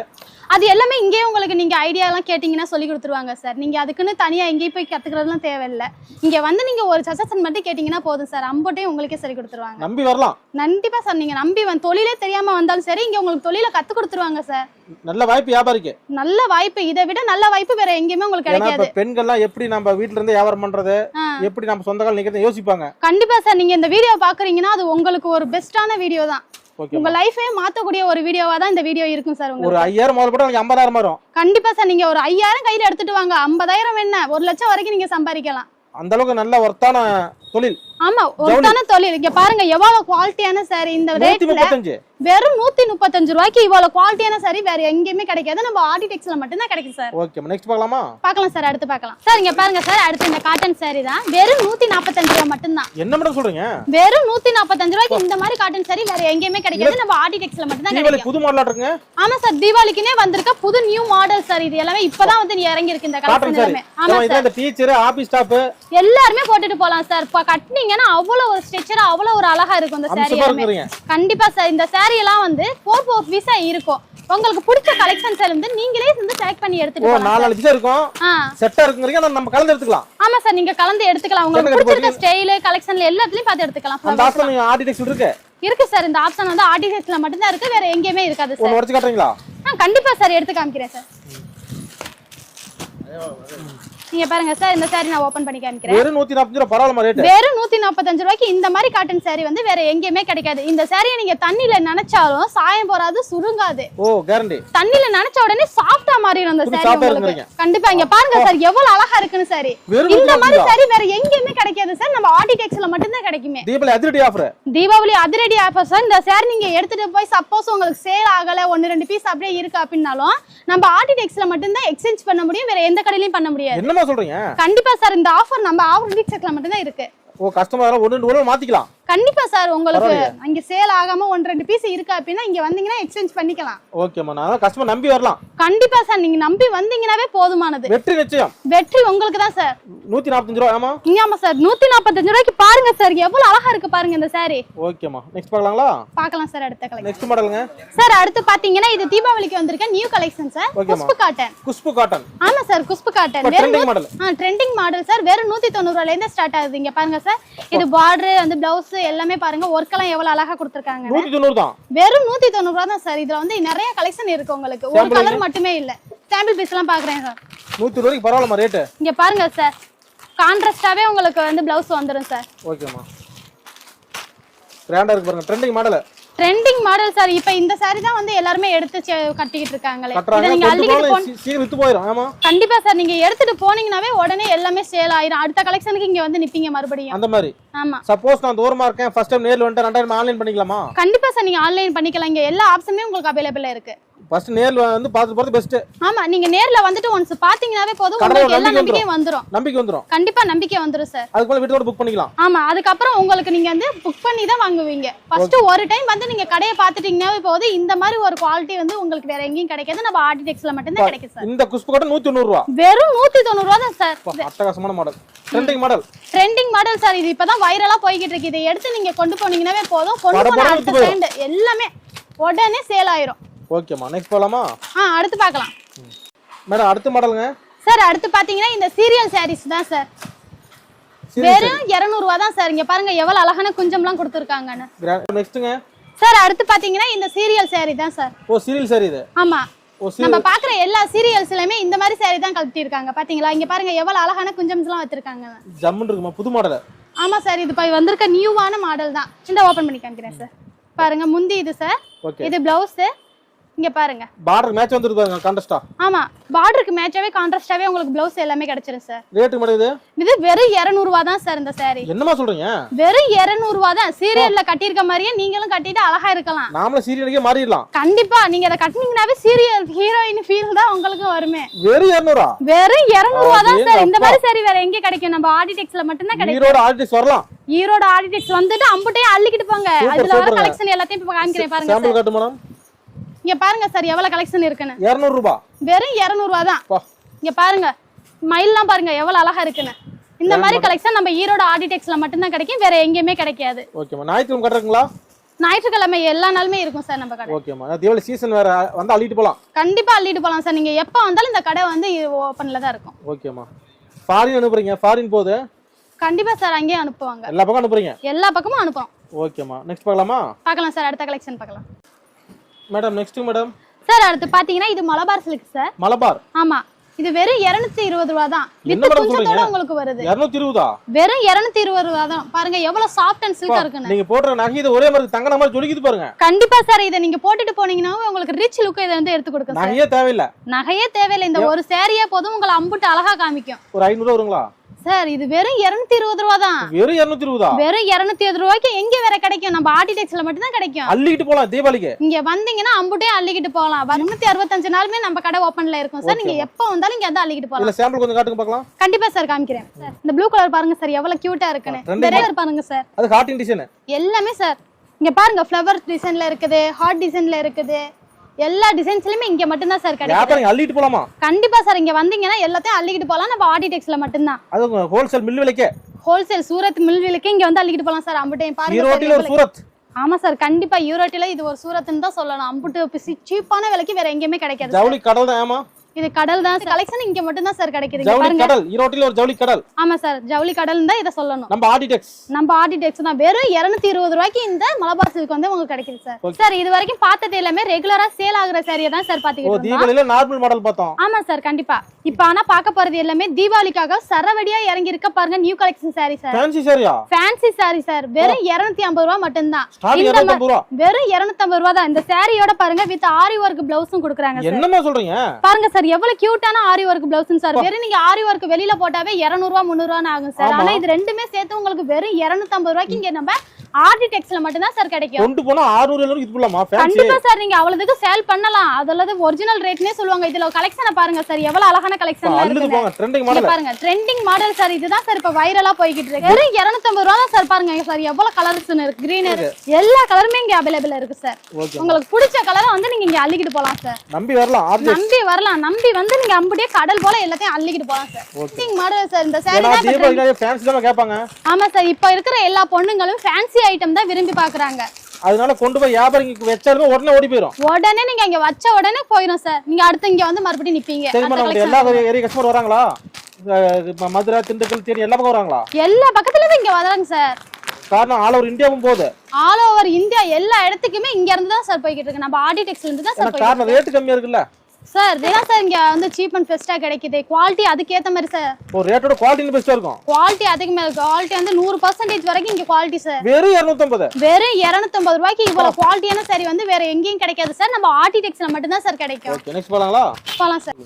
அது எல்லாமே இங்கேயே உங்களுக்கு நீங்க ஐடியா எல்லாம் கேட்டீங்கன்னா சொல்லி கொடுத்துருவாங்க சார். நீங்க அதுக்குன்னு தனியா எங்கேயும் போய் கத்துக்கிறதுலாம் தேவையில்ல. இங்க வந்து நீங்க ஒரு சஜஷன் மட்டும் கேட்டீங்கன்னா போதும் சார். அம்போட்டையும் உங்களுக்கே சொல்லி கொடுத்துருவாங்க. நம்பி வரலாம். கண்டிப்பா சார். நீங்க நம்பி வந்து தொழிலே தெரியாம வந்தாலும் சரி இங்க உங்களுக்கு தொழில கத்து கொடுத்துருவாங்க சார். நல்ல வாய்ப்பு வியாபாரிக்கு. நல்ல வாய்ப்பு. இதை விட நல்ல வாய்ப்பு வேற எங்கேயுமே உங்களுக்கு கிடைக்காது. பெண்கள்லாம் எப்படி நம்ம வீட்ல இருந்து வியாபாரம் பண்றது. எப்படி நம்ம சொந்த கால் நிக்கிறத யோசிப்பாங்க. கண்டிப்பா சார். நீங்க இந்த வீடியோ பாக்குறீங்கன்னா அது உங்களுக்கு ஒரு பெஸ்டான வீடியோ தான். உங்க லைஃபே மாத்தக்கூடிய ஒரு வீடியோவா தான் இந்த வீடியோ இருக்கும் சார் ஒரு ஐயாயிரம் முதல் கூட உங்களுக்கு ஐம்பதாயிரம் வரும். கண்டிப்பா சார் நீங்க ஒரு ஐயாயிரம் கையில எடுத்துட்டு வாங்க. ஐம்பதாயிரம் என்ன? ஒரு லட்சம் வரைக்கும் நீங்க சம்பாதிக்கலாம். அந்த அளவுக்கு நல்ல ஒர்த்தான தொழில். ஆமா ஒருத்தான தொழில். இங்க பாருங்க எவ்வளவு குவாலிட்டியான சாரி இந்த ரேட்ல வெறும் நூத்தி முப்பத்தஞ்சு ரூபாய்க்கு இவ்வளவு குவாலிட்டியான சாரி வேற எங்கேயுமே கிடைக்காது. நம்ம ஆர்டிடெக்ஸ்ல மட்டும் தான் கிடைக்கும் சார் ஓகே நெக்ஸ்ட் பார்க்கலாமா? பார்க்கலாம் சார் அடுத்து பார்க்கலாம். சார் இங்க பாருங்க சார் அடுத்து இந்த காட்டன் சாரி தான். வெறும் நூத்தி நாற்பத்தஞ்சு ரூபாய் மட்டும்தான். என்ன மேடம் சொல்றீங்க? வெறும் நூத்தி நாற்பத்தஞ்சு ரூபாய்க்கு இந்த மாதிரி காட்டன் சாரி வேற எங்கேயுமே கிடைக்காது. நம்ம ஆர்டிடெக்ஸ்ல மட்டும் தான் கிடைக்கும். புது மாடலா இருக்குங்க. ஆமா சார் தீபாவளிக்குனே வந்திருக்க புது நியூ மாடல் சார் இது எல்லாமே இப்பதான் வந்து இறங்கி இருக்கு இந்த காட்டன் கலெக்ஷன் எல்லாமே. ஆமா சார் இந்த டீச்சர் ஆபீஸ் ஸ்டாஃப் எல்லாருமே போட்டுட்டு போலாம் சார் இப்ப கட்டினீங்கன்னா அவ்வளவு ஒரு ஸ்ட்ரெச்சரா அவ்வளவு ஒரு அழகா இருக்கும் இந்த சாரி எல்லாமே. கண்டிப்பா சார் இந்த saree எல்லாம் வந்து ஃபோர் ஃபோர் பீஸா இருக்கும். உங்களுக்கு பிடிச்ச கலெக்ஷன்ஸ் வந்து நீங்களே வந்து செலக்ட் பண்ணி ஓ எடுத்துட்டு போகலாம் நாலு பீஸா இருக்கும். செட்டா இருக்குங்கிறீங்க நம்ம கலந்து எடுத்துக்கலாம். ஆமா சார் நீங்க கலந்து எடுத்துக்கலாம். உங்களுக்கு பிடிச்சிருக்க ஸ்டைல் கலெக்ஷன்ல எல்லாத்துலயும் பார்த்து எடுத்துக்கலாம் அந்த ஆப்ஷன் ஆர்டிடெக்ஸ் இருக்கு. இருக்கு சார் இந்த ஆப்ஷன் வந்து ஆர்டிஃபிஷியல்ல மட்டும் தான் இருக்கு வேற எங்கேயுமே இருக்காது சார் ஒன்னு உடச்சு காட்டுறீங்களா? கண்டிப்பா சார் எடுத்து காமிக்கிறேன் சார் நீங்க பாருங்க சார் இந்த saree நான் ஓபன் பண்ணி காமிக்கிறேன். வெறும் நூத்தி நாற்பத்தஞ்சு ரூபா பரவாயில்லமா ரேட்டு வெறும் நூத்தி நாற்பத்தஞ்சு ரூபாய்க்கு இந்த மாதிரி காட்டன் saree வந்து வேற எங்கேயுமே கிடைக்காது. இந்த சாரியை நீங்க தண்ணியில நினைச்சாலும் சாயம் போறாது சுருங்காது. ஓ கேரண்டி தண்ணியில நினைச்ச உடனே சாஃப்டா மாறிடும் அந்த ஆ உங்களுக்கு. கண்டிப்பா இங்க பாருங்க சார் எவ்வளவு அழகா இருக்குன்னு சாரி இந்த மாதிரி saree வேற எங்கேயுமே கிடைக்காது சார் நம்ம ஆர்டிடெக்ஸ்ல மட்டும்தான் கிடைக்குமே. தீபாவளி அதிரடி ஆஃபர் தீபாவளி அதிரடி ஆஃபர் சார் இந்த சேர் நீங்க எடுத்துட்டு போய் சப்போஸ் உங்களுக்கு சேல் ஆகல ஒன்னு ரெண்டு பீஸ் அப்படியே இருக்கு அப்படின்னாலும் நம்ம ஆர்டிடெக்ஸ்ல மட்டும்தான் எக்ஸ்சேஞ்ச் பண்ண முடியும். வேற எந்த கடையிலயும் பண்ண முடியாது. என்னமா சொல்றீங்க? கண்டிப்பா சார் இந்த ஆஃபர் நம்ம ஆர்டிடெக்ஸ்ல மட்டும்தான் இருக்கு. ஓ கஸ்டமர் ஒன்று ஒன்று மாத்திக்கலாம். கண்டிப்பா சார் உங்களுக்கு. அங்க சேல் ஆகாம ஒன்று ரெண்டு பீஸ் இருக்கு அப்படின்னா இங்க வந்தீங்கன்னா எக்ஸ்சேஞ்ச் பண்ணிக்கலாம். ஓகேம்மா நான் கஸ்டமர் நம்பி வரலாம். கண்டிப்பா சார் நீங்க நம்பி வந்தீங்கன்னாவே போதுமானது. வெற்றி நிச்சயம். வெற்றி உங்களுக்கு தான் சார். நூத்தி நாற்பத்தஞ்சு ரூபா ஆமா? இங்க ஆமா சார் நூத்தி நாற்பத்தஞ்சு ரூபாய்க்கு பாருங்க சார் எவ்வளவு அழகா இருக்கு பாருங்க இந்த saree. ஓகேம்மா நெக்ஸ்ட் பார்க்கலாங்களா? பார்க்கலாம் சார் அடுத்த கலெக்ஷன் நெக்ஸ்ட் மாடலுங்க சார் அடுத்து பாத்தீங்கன்னா இது தீபாவளிக்கு வந்திருக்க new collection sir. Khushbu cotton Khushbu cotton ஆமா சார் குஷ்பு காட்டன் வெறும் trending model. Trending model sir. வெறும் நூத்தி தொண்ணூறு ரூபாயில இருந்து ஸ்டார்ட் ஆகுது. இங்க பாருங்க சார். இது பார்டர் வந்து பிளவுஸ் எல்லாமே பாருங்க ஒர்க் எல்லாம் எவ்வளவு அழகா கொடுத்துருக்காங்க. நூத்தி தொண்ணூறு தான். வெறும் நூத்தி தொண்ணூறு ரூபா தான் சார் இதுல வந்து நிறைய கலெக்ஷன் இருக்கு உங்களுக்கு. ஒரு கலர் மட்டுமே இல்ல. சாம்பிள் பீஸ் எல்லாம் பாக்குறேன் சார் நூத்தி ரூபாய்க்கு பரவாயில்லம்மா ரேட்டு இங்க பாருங்க சார் கான்ட்ராஸ்டாவே உங்களுக்கு வந்து பிளவுஸ் வந்துரும் சார் ஓகேம்மா கிராண்டா இருக்கு பாருங்க. Trending model trending model sir இப்போ இந்த saree தான் வந்து எல்லாருமே எடுத்து கட்டிக்கிட்டு இருக்காங்களே. இதை நீங்க அள்ளிக்கிட்டு போயிடும் ஆமா. கண்டிப்பா சார். நீங்க எடுத்துட்டு போனீங்கன்னாவே உடனே எல்லாமே சேல் ஆயிரும். அடுத்த கலெக்ஷனுக்கு இங்க வந்து நிப்பீங்க மறுபடியும். அந்த மாதிரி. ஆமா. சப்போஸ் நான் தூரமா இருக்கேன். ஃபர்ஸ்ட் டைம் நேர்ல வந்துட்டு ரெண்டாயிரம் ஆன்லைன் பண்ணிக்கலாமா? கண்டிப்பா சார். நீங்க ஆன்லைன் பண்ணிக்கலாம். இங்க எல்லா ஆப்ஷனுமே உங்களுக்கு அவைலபிளா இருக்கு. ஃபர்ஸ்ட் நேர்ல வந்து பார்த்து போறது பெஸ்ட் ஆமா நீங்க நேர்ல வந்துட்டு ஒன்ஸ் பாத்தீங்கன்னாவே போதும். உங்களுக்கு எல்லா நம்பிக்கை நம்பிக்கையும் வந்துரும். நம்பிக்கை வந்துரும். கண்டிப்பா நம்பிக்கை வந்துரும் சார் அதுக்கு மேல வீட்டோட புக் பண்ணிக்கலாம். ஆமா அதுக்கப்புறம் உங்களுக்கு நீங்க வந்து புக் பண்ணி தான் வாங்குவீங்க. ஃபர்ஸ்ட் ஒரு டைம் வந்து நீங்க கடையை பார்த்துட்டீங்கன்னாவே போதும். இந்த மாதிரி ஒரு குவாலிட்டி வந்து உங்களுக்கு வேற எங்கேயும் கிடைக்காது. நம்ம ஆர்டிடெக்ஸ்ல மட்டும்தான் கிடைக்கும் சார் இந்த குஷ்பு காட்டன் நூத்தி தொண்ணூறு ரூபா. வெறும் நூத்தி தொண்ணூறு ரூபா தான் சார் அட்டகாசமான model trending model trending model sir இது இப்பதான் வைரலா போய்கிட்டு இருக்கு. இதை எடுத்து நீங்க கொண்டு போனீங்கன்னாவே போதும். கொண்டு போன அடுத்த எல்லாமே உடனே சேல் ஆயிரும். ஓகேம்மா நெக்ஸ்ட் போலாமா? ஆ அடுத்து பார்க்கலாம். மேடம் அடுத்த மாடலுங்க. சார் அடுத்து பாத்தீங்கன்னா இந்த சீரியல் சாரீஸ் தான் சார். வெறும் 200 ரூபா தான் சார். இங்க பாருங்க எவ்வளவு அழகான குஞ்சம்லாம் கொடுத்துருக்காங்கன்னு. நெக்ஸ்ட்டுங்க சார் அடுத்து பாத்தீங்கன்னா இந்த சீரியல் saree தான் சார். ஓ சீரியல் சார் இது. ஆமா. ஓ நம்ம பாக்குற எல்லா சீரியல்ஸ்லயுமே இந்த மாதிரி saree தான் கழட்டி இருக்காங்க பாத்தீங்களா இங்க பாருங்க எவ்வளவு அழகான குஞ்சம்ஸ்லாம் வச்சிருக்காங்க. ஜம்முன்னு இருக்குமா புது மாடல். ஆமா சார். இது இப்போ வந்திருக்க நியூவான மாடல் தான். இந்த ஓபன் பண்ணி காமிக்கிறேன் சார். பாருங்க முந்தி இது சார். இது பிளவுஸ் இங்க பாருங்க. பார்டர் மேட்ச் வந்துருக்கு பாருங்க கான்டெஸ்டா ஆமா பார்டருக்கு மேட்சாவே கான்ட்ராஸ்டாவே உங்களுக்கு பிளவுஸ் எல்லாமே கிடைச்சிரும் சார் ரேட்டு மேடம் இது? இது வெறும் 200 ரூபா தான் சார் இந்த saree. என்னமா சொல்றீங்க? வெறும் 200 ரூபா தான். சீரியல்ல கட்டியிருக்க மாதிரியே நீங்களும் கட்டிட்டு அழகா இருக்கலாம். நாமளும் சீரியலுக்கே மாறிடலாம். கண்டிப்பா நீங்க அதை கட்டினீங்கன்னாவே சீரியல் ஹீரோயின் ஃபீல் தான் உங்களுக்கும் வருமே. வெறும் இரநூறா? வெறும் 200 ரூபா தான் சார் இந்த. மாதிரி saree வேற எங்க கிடைக்கும்? நம்ம ஆடிடெக்ஸ்ல மட்டும்தான் கிடைக்கும். ஈரோடு ஆர்டிஸ்ட் வரலாம். ஈரோட ஆடிடெக்ஸ் வந்துட்டு அம்புட்டையும் அள்ளிக்கிட்டு போங்க. அதுல வர. கலெக்ஷன் எல்லாத்தையும் இப்ப காமிக்கிறேன் பாருங்க சாம்பிள் சார் காட்டு மேடம் இங்க பாருங்க சார் எவ்வளவு கலெக்ஷன் இருக்குன்னு. இரநூறு ரூபா. வெறும் 200 ரூபா தான். இங்க பாருங்க மயில்லாம் பாருங்க எவ்வளவு அழகா இருக்குன்னு. இந்த மாதிரி கலெக்ஷன் நம்ம ஈரோட ஆடிடெக்ஸ்ல மட்டும்தான் கிடைக்கும் வேற எங்கேயுமே கிடைக்காது. ஓகேம்மா ஞாயிற்றுக்கிழமை கட்டுறீங்களா ஞாயிற்றுக்கிழமை எல்லா நாளுமே இருக்கும் சார் நம்ம கடை. ஓகேம்மா நான் தீபாவளி சீசன் வேற வந்து அள்ளிட்டு போலாம். கண்டிப்பா அள்ளிட்டு போலாம் சார். நீங்க எப்ப வந்தாலும் இந்த கடை வந்து ஓப்பன்ல தான் இருக்கும். ஓகேம்மா ஃபாரின் அனுப்புறீங்க? ஃபாரின் போகுது? கண்டிப்பா சார் அங்கேயே அனுப்புவாங்க. எல்லா பக்கம் அனுப்புறீங்க? எல்லா பக்கமும் அனுப்புறோம். ஓகேம்மா நெக்ஸ்ட் பார்க்கலாமா? பார்க்கலாம் சார் அடுத்த கலெக்ஷன் பார்க்கலாம். மேடம் நெக்ஸ்ட் மேடம் சார் அடுத்து பாத்தீங்கன்னா இது மலபார் சில்க் சார் மலபார். ஆமா. இது வெறும் 220 இருபது ரூபா தான். வித் குஞ்சத்தோட? உங்களுக்கு வருது. இரநூத்தி இருபதா? வெறும் 220 இருபது ரூபா தான். பாருங்க எவ்வளவு சாஃப்ட் அண்ட் சில்கா இருக்குன்னு. நீங்க போடுற நகை இது ஒரே மாதிரி தங்க மாதிரி ஜொலிக்குது பாருங்க. கண்டிப்பா சார் இதை நீங்க போட்டுட்டு போனீங்கன்னா உங்களுக்கு ரிச் லுக் இதை வந்து எடுத்து கொடுக்கும் சார் நகையே தேவையில்லை. நகையே தேவையில்லை. இந்த ஒரு சேரியே போதும் உங்களை அம்புட்டு அழகா காமிக்கும். ஒரு ஐநூறு வருங்களா? சார் இது வெறும் 220 இருபது ரூபா தான் வெறும் இரநூத்தி இருபதா? வெறும் 220 இருபது ரூபாய்க்கு எங்க வேற கிடைக்கும்? நம்ம ஆர்டிடெக்ஸ்ல மட்டும் தான் கிடைக்கும். அள்ளிக்கிட்டு போலாம் தீபாவளிக்கு. இங்க வந்தீங்கன்னா அம்புட்டே அள்ளிக்கிட்டு போகலாம் முன்னூத்தி அறுபத்தஞ்சு நாளுமே நம்ம கடை ஓப்பன்ல இருக்கும். சார் நீங்க எப்ப வந்தாலும் இங்க வந்து அள்ளிக்கிட்டு போகலாம் சாம்பிள் கொஞ்சம் காட்டுங்க பார்க்கலாம். கண்டிப்பா சார் காமிக்கிறேன். இந்த ப்ளூ கலர் பாருங்க சார் எவ்வளவு கியூட்டா இருக்குன்னு. இந்த கலர் பாருங்க சார். அது ஹார்டின் டிசைன் எல்லாமே சார் இங்க பாருங்க ஃப்ளவர் டிசைன்ல இருக்குது ஹார்ட் டிசைன்ல இருக்குது. எல்லா டிசைன்ஸ்லயுமே இங்க மட்டும்தான் சார் கிடைக்கும் அள்ளிட்டு போலாமா? கண்டிப்பா சார் இங்க வந்தீங்கன்னா எல்லாத்தையும் அள்ளிக்கிட்டு போகலாம் நம்ம ஆர்டிடெக்ஸ்ல மட்டும்தான். அது ஹோல்சேல் மில் விலைக்கே. ஹோல்சேல் சூரத் மில்விலுக்கு இங்க வந்து அள்ளிக்கிட்டு போகலாம் சார் அம்புட்டையும் பாருங்க சூரத். ஆமா சார் கண்டிப்பா யூரோட்டில இது ஒரு சூரத்னு தான் சொல்லலாம் அம்புட்டு சீப்பான விலைக்கு வேற எங்கேயுமே கிடைக்காது ஜவுளி கடல் தான் இது கடல் தான் கலெக்ஷன் இங்க மட்டும் தான் சார் கிடைக்குது. ஜவுளி பாருங்க. கடல் ஈரோட்டில் ஒரு ஜவுளி கடல். ஆமா சார் ஜவுளி கடல் தான் இதை சொல்லணும். நம்ம ஆடிடெக்ஸ் நம்ம ஆர்டிடெக்ஸ் தான். வெறும் இருநூத்தி இருபது ரூபாய்க்கு இந்த மலபார் சில்க் வந்து உங்களுக்கு கிடைக்குது சார். சார் இது வரைக்கும் பார்த்தது எல்லாமே ரெகுலரா சேல் ஆகுற சாரியை தான் சார் பாத்துக்கிட்டு இருந்தோம். தீபாவளியில நார்மல் மாடல் பார்த்தோம். ஆமா சார் கண்டிப்பா. இப்ப ஆனா பார்க்க போறது எல்லாமே தீபாவளிக்காக சரவடியா இறங்கி இருக்க பாருங்க new collection saree sir. Fancy சாரியா ஃபேன்சி சாரி சார். வெறும் இருநூத்தி ஐம்பது ரூபா மட்டும்தான். ஸ்டார்டிங் இந்த இருநூத்தம்பது ரூபா. வெறும் இருநூத்தி ஐம்பது ரூபா தான். இந்த சாரியோட பாருங்க வித் ஆரி ஒர்க் பிளவுஸும் கொடுக்குறாங்க சார். என்னம்மா சொல்றீங்க? பாருங்க சார் எவ்வளவு கியூட்டான ஆரி ஒர்க் பிளவுஸ் சார் வெறும் நீங்க ஆரி ஒர்க் வெளியில போட்டாவே 200 ரூபா முந்நூறு ரூபான்னு ஆகும் சார். ஆனா இது ரெண்டுமே சேர்த்து உங்களுக்கு வெறும் 250 ரூபாய்க்கு இங்க நம்ம ஆர்டி டெக்ஸ்ல மட்டும் தான் சார் கிடைக்கும். கொண்டு போனா 600 எழுநூறு இது ஃபேன்சி கண்டிப்பா சார் நீங்க அவ்வளவுக்கு சேல் பண்ணலாம். அதல்லது ஒரிஜினல் ரேட்னே சொல்லுவாங்க. இதுல கலெக்ஷனை பாருங்க சார் எவ்வளவு அழகான கலெக்ஷன் அள்ளுது இருக்கு பாருங்க. ட்ரெண்டிங் மாடல் சார் இதுதான் சார் இப்ப வைரலா போய்கிட்டு இருக்கு. வெறும் 250 ரூபா தான் சார் பாருங்க சார் எவ்வளவு கலர்ஸ் இருக்கு. கிரீன் எல்லா கலருமே இங்க அவைலபிள் இருக்கு சார் உங்களுக்கு பிடிச்ச கலரை வந்து நீங்க இங்க அள்ளிக்கிட்டு போலாம் சார் நம்பி வரலாம் நம்பி வரலாம். நம்பி வந்து நீங்க அப்படியே கடல் போல எல்லாத்தையும் அள்ளிக்கிட்டு போலாம் சார் மாடல் சார் இந்த ஏன்னா தான் கேட்பாங்க. ஆமா சார் இப்ப இருக்கிற எல்லா பொண்ணுங்களும் ஃபேன்சி ஐட்டம் தான் விரும்பி பாக்குறாங்க அதனால கொண்டு போய் வியாபாரிக்கு வச்சாருங்க உடனே ஓடி போயிடும் உடனே நீங்க இங்க வச்ச உடனே போயிடும் சார். நீங்க அடுத்து இங்க வந்து மறுபடியும் நிப்பீங்க. நம்மளுடைய collection எல்லா ஏரியா கஸ்டமர் வராங்களா? மதுரை திண்டுக்கல் தேனி எல்லா பக்கம் வராங்களா? எல்லா பக்கத்துல இங்க வராங்க சார். காரணம் ஆல் ஓவர் இந்தியாவும் போகுது. ஆல் ஓவர் இந்தியா எல்லா இடத்துக்குமே இங்க இருந்து தான் சார் போய்கிட்டு இருக்கு. நம்ம ஆடி டெக்ஸ்ல இருந்து தான் சார் காரணம் ரேட்டு கம்மியா இருக்குல்ல. சார் இதுதான் சார் இங்க வந்து சீப் அண்ட் பெஸ்டா கிடைக்குது. குவாலிட்டி அதுக்கேத்த மாதிரி சார். ஒரு ரேட்டோட குவாலிட்டி பெஸ்டா இருக்கும். குவாலிட்டி அதுக்கு மேல குவாலிட்டி வந்து நூறு பர்சன்டேஜ் வரைக்கும் இங்க குவாலிட்டி சார். வெறும் 250 வெறும் 250 ரூபாய்க்கு இவ்வளவு குவாலிட்டியான சரி வந்து வேற எங்கேயும் கிடைக்காது சார். நம்ம ஆர்டிடெக்ஸ்ல மட்டும் தான் சார் கிடைக்கும். ஓகே நெக்ஸ்ட் போலாங்களா? போலாம் சார்.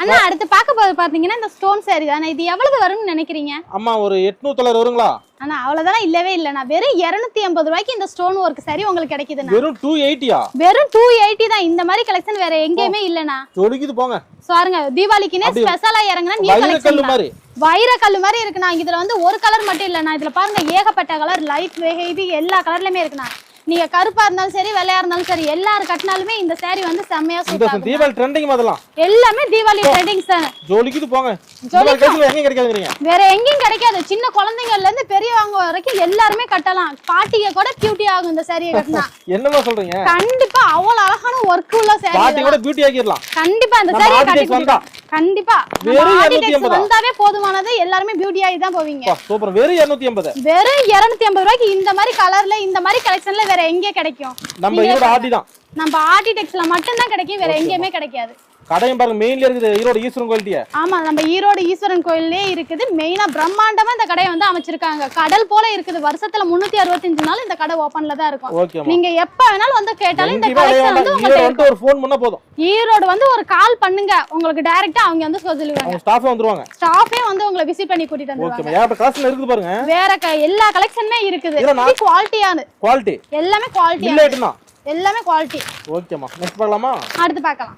அண்ணா அடுத்து பார்க்க போது பாத்தீங்கன்னா இந்த ஸ்டோன் சாரி தானே. இது எவ்வளவு வரும்னு நினைக்கிறீங்க? அம்மா ஒரு 800 தொள்ளாயிரம் வருங்களா? ஆனா அவ்வளவுதான் இல்லவே இல்லைண்ணா வெறும் 280 ஐம்பது ரூபாய்க்கு இந்த ஸ்டோன் ஒர்க் சாரி உங்களுக்கு கிடைக்குதுண்ணா வெறும் டூ எயிட்டியா வெறும் டூ எயிட்டி தான். இந்த மாதிரி கலெக்ஷன் வேற எங்கேயுமே இல்லைண்ணா. சொடுக்கிது போங்க. பாருங்க தீபாவளிக்குனே ஸ்பெஷலா இறங்குனா நியூ கலெக்ஷன் மாதிரி. வைரக்கல்லு மாதிரி இருக்குண்ணா. இதுல வந்து ஒரு கலர் மட்டும் இல்லைண்ணா. இதுல பாருங்க ஏகப்பட்ட கலர் லைட் ஹெவி எல்லா கலர்லயுமே இருக்குண்ணா. நீங்க கருப்பா இருந்தாலும் சரி வெள்ளையா இருந்தாலும் சரி எல்லாரும் கட்டினாலுமே இந்த saree வந்து செம்மையா சூப்பர் தீபாவளி ட்ரெண்டிங் அதெல்லாம். எல்லாமே தீபாவளி ட்ரெண்டிங் சார் ஜோலிக்குது போங்க. இந்த மாதிரி எங்க கிடைக்காதுங்கிறீங்க. வேற எங்கேயும் கிடைக்காது. சின்ன குழந்தைங்கள்ல இருந்து பெரியவங்க வரைக்கும் எல்லாருமே கட்டலாம். பாட்டிங்க கூட கியூட்டி ஆகும் இந்த சாரியை கட்டினா. என்னமா சொல்றீங்க? கண்டிப்பா அவ்வளவு அழகான ஒர்க் உள்ள பாட்டி சாரி கூட பியூட்டி ஆக்கிடலாம். கண்டிப்பா சாரியை Audi கட்டி. கண்டிப்பா. வெறும் நம்ம Audi 280 Tex வந்தாவே போதுமானது. எல்லாருமே பியூட்டி ஆகி தான் போவீங்க. சூப்பர் வெறும் 280 வெறும் 250 ஐம்பது ரூபாய்க்கு இந்த மாதிரி கலர்ல இந்த மாதிரி கலெக்ஷன்ல வேற எங்கே கிடைக்கும். நம்ம பாருங்க. ஆட்டி தான். நம்ம ஆர்டி டெக்ஸ்ல மட்டும் தான் கிடைக்கும் வேற எங்கேயுமே கிடைக்காது. கடையும் பாருங்க மெயின்ல இருக்குது ஈரோடு ஈஸ்வரன் குவாலிட்டிய ஆமா நம்ம ஈரோடு ஈஸ்வரன் கோயிலே இருக்குது. மெயினா பிரம்மாண்டமா இந்த கடையை வந்து அமைச்சிருக்காங்க. கடல் போல இருக்குது. வருஷத்துல முன்னூத்தி அறுபத்தஞ்சு நாள் இந்த கடை ஓபன்ல தான் இருக்கும். நீங்க எப்ப வேணாலும் வந்து கேட்டாலும் இந்த கலெக்ஷன் வந்து உங்களுக்கு ஒரு ஃபோன் பண்ணா போதும். ஈரோடு வந்து ஒரு கால் பண்ணுங்க. உங்களுக்கு டைரக்டா அவங்க வந்து சொல்லுவாங்க ஸ்டாஃபே வந்துருவாங்க. ஸ்டாஃபே வந்து உங்களை விசிட் பண்ணி கூட்டிட்டு வந்துருவாங்க. ஏகப்பட்ட கலெக்ஷன் இருக்குது பாருங்க. வேற எல்லா கலெக்ஷனுமே இருக்குது. இதுல நான்- குவாலிட்டியான குவாலிட்டி எல்லாமே மில்லேட்டுனா எல்லாமே குவாலிட்டி ஓகேமா நெக்ஸ்ட் பார்க்கலாமா? அடுத்து பார்க்கலாம்.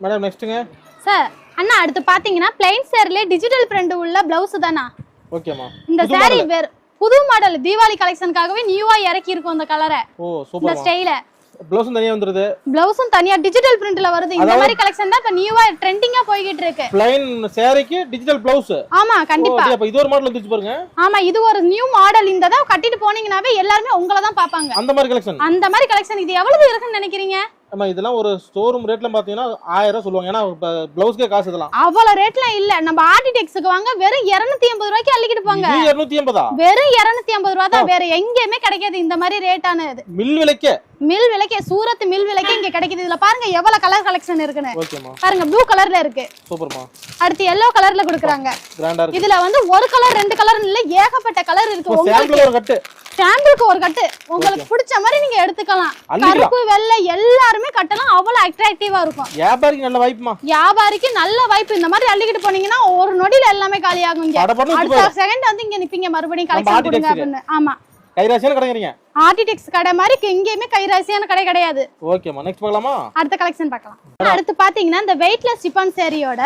மேடம் நெக்ஸ்ட்டுங்க சார் அண்ணா அடுத்து பாத்தீங்கன்னா பிளைன் சேர்லயே டிஜிட்டல் பிரிண்ட் உள்ள பிளவுஸ் தானா? ஓகேமா இந்த model. வேற புது மாடல் தீபாவளி கலெக்ஷனுக்காகவே நியூவா இறக்கி இருக்கும் இந்த கலரை ஓ இந்த சூப்பர் ஸ்டைல ப்ளவுஸும் தனியா வந்துருது. பிளவுஸும் தனியா டிஜிட்டல் பிரிண்ட்ல வருது. இந்த மாதிரி கலெக்ஷன் தான் இப்ப நியூவா ட்ரெண்டிங்கா போய்கிட்டு இருக்கு. பிளைன் சேரீக்கு டிஜிட்டல் பிளவுஸ் ஆமா கண்டிப்பா. அப்ப இது ஒரு மாடல் வந்துச்சு பாருங்க. ஆமா இது ஒரு நியூ மாடல் இந்த தான் கட்டிட்டு போனீங்கன்னாவே எல்லாருமே உங்களை தான் பாப்பாங்க அந்த மாதிரி கலெக்ஷன் அந்த மாதிரி கலெக்ஷன் இது எவ்வளவு இருக்குன்னு நினைக்கிறீங்க? ஆமா இதெல்லாம் ஒரு ஸ்டோர் ரூம் ரேட்ல பாத்தீங்கன்னா ஆயிரம் ரூபாய் சொல்லுவாங்க. ஏன்னா பிளவுஸ்க்கே காசு இதெல்லாம். அவ்வளவு ரேட்ல இல்ல. நம்ம ஆர்டிடெக்ஸுக்கு வாங்க வெறும் 280 எண்பது ரூபாய்க்கு அள்ளிக்கிட்டு போங்க. இருநூத்தி எண்பதா வெறும் 280 ஐம்பது ரூபா தான். வேற எங்கேயுமே கிடைக்காது. இந்த மாதிரி ரேட்டான இது மில் விலைக்கே. மில் விலைக்கே சூரத் மில் விலைக்கே இங்க கிடைக்குது. இதுல பாருங்க எவ்வளவு கலர் கலெக்ஷன் இருக்குன்னு. பாருங்க ப்ளூ கலர்ல இருக்கு. சூப்பர்மா. அடுத்து எல்லோ கலர்ல கொடுக்குறாங்க. கிராண்டா இருக்கு. இதுல வந்து ஒரு கலர் ரெண்டு கலர் இல்ல ஏகப்பட்ட கலர் இருக்கு. உங்களுக்கு சாம்பிள் ஒரு கட்டு. சாம்பிளுக்கு ஒரு கட்டு. உங்களுக்கு பிடிச்ச மாதிரி நீங்க எடுத்துக்கலாம். கருப்பு வெள்ளை எல்லாருமே கட்டலாம். அவ்வளவு அட்ராக்டிவா இருக்கும். வியாபாரிக்கு நல்ல வாய்ப்புமா வியாபாரிக்கு நல்ல வாய்ப்பு இந்த மாதிரி அள்ளிக்கிட்டு போனீங்கன்னா ஒரு நொடியில எல்லாமே காலியாகும் இங்க அடுத்த. செகண்ட் வந்து இங்க நிப்பீங்க. மறுபடியும் கலெக்ஷன் கொடுங்க அப்படின்னு. ஆமா. கைராசியான கடைங்கிறீங்க ஆர்டிடெக்ஸ் கடை மாதிரி எங்கேயுமே கைராசியான கடை கிடையாது. ஓகேமா நெக்ஸ்ட் பார்க்கலாமா? அடுத்த கலெக்ஷன் பார்க்கலாம். அடுத்து பாத்தீங்கன்னா இந்த வெயிட்லெஸ் சிப்பான் சேரியோட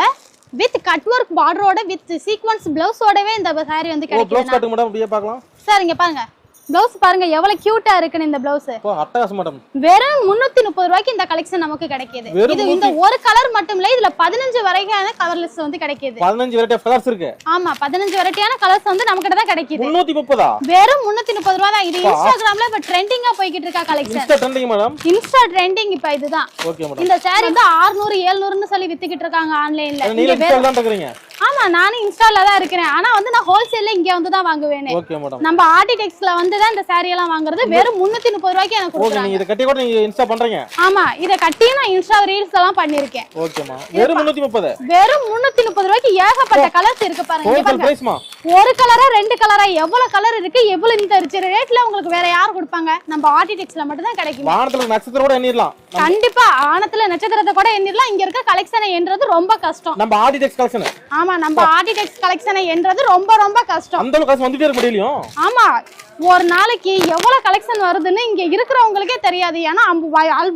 வித் கட் ஒர்க் பார்டரோட வித் சீக்வன்ஸ் பிளவுஸோடவே இந்த saree வந்து ஓ ப்ளவுஸ் காட்டுங்க மேடம் அப்படியே பார்க்கலாம். சார் இங்க பாருங்க. பிளவுஸ் பாருங்க எவ்வளவு கியூட்டா இருக்குன்னு இந்த பிளவுஸ் அட்டகாசம் மேடம் வெறும் முன்னூத்தி முப்பது ரூபாய்க்கு இந்த கலெக்ஷன் நமக்கு கிடைக்குது. இது இந்த ஒரு கலர் மட்டும் இல்ல இதுல பதினஞ்சு வரைக்கான கலர் லிஸ்ட் வந்து கிடைக்குது. பதினஞ்சு வெரைட்டி கலர்ஸ் இருக்கு. ஆமா பதினஞ்சு வெரைட்டியான கலர்ஸ் வந்து நமக்கிட்ட தான் கிடைக்குது. முன்னூத்தி முப்பதா? வெறும் முன்னூத்தி முப்பது ரூபா தான். இது. இன்ஸ்டாகிராம்ல இப்ப ட்ரெண்டிங்கா போய்கிட்டு இருக்கா collection insta trending madam insta trending இப்ப இதுதான். ஓகே மேடம் இந்த சாரி வந்து 600 700 சொல்லி வித்துக்கிட்டு இருக்காங்க ஆன்லைன்ல நீங்க இன்ஸ்டால் தான் ஆமா நானும் இன்ஸ்டால தான் இருக்கிறேன். ஆனா வந்து நான் ஹோல்சேல்ல இங்க வந்து தான் வாங்குவேனே. ஓகே மேடம் நம்ம ஆர்டிடெக்ஸ்ல வந்து தான் இந்த saree எல்லாம் வாங்குறது. வெறும் முன்னூத்தி முப்பது ரூபாய்க்கு எனக்கு கொடுக்குறாங்க நீங்க இதை கட்டி கூட நீங்க இன்ஸ்டா பண்றீங்க? ஆமா இத கட்டி நான் இன்ஸ்டா ரீல்ஸ் எல்லாம் பண்ணிருக்கேன். ஓகேமா வெறும் முன்னூத்தி முப்பது? வெறும் முன்னூத்தி முப்பது ரூபாய்க்கு ஏகப்பட்ட கலர்ஸ் இருக்கு பாருங்க. ஒரு கலரா ரெண்டு கலரா எவ்வளவு கலர் இருக்கு எவ்வளவு இந்த ரேட்ல உங்களுக்கு வேற யார் கொடுப்பாங்க? நம்ம ஆர்டிடெக்ஸ்ல மட்டும் தான் கிடைக்கும். வானத்துல நட்சத்திரம் கூட எண்ணிடலாம். கண்டிப்பா ஆனத்துல நட்சத்திரத்தை கூட எண்ணிடலாம். இங்க இருக்க கலெக்ஷனை எண்றது ரொம்ப கஷ்டம். நம்ம ஆடிடெக்ஸ் கலெக்ஷன் ஆமா நம்ம ஆர்டிடெக்ஸ் கலெக்ஷனை எண்றது ரொம்ப ரொம்ப கஷ்டம். அந்த அளவுக்கு காசு வந்துட்டே இருக்க முடியலையும் ஆமா ஒரு நாளைக்கு எவ்வளவு கலெக்ஷன் வருதுன்னு இங்க இருக்கிறவங்களுக்கே தெரியாது. ஏன்னா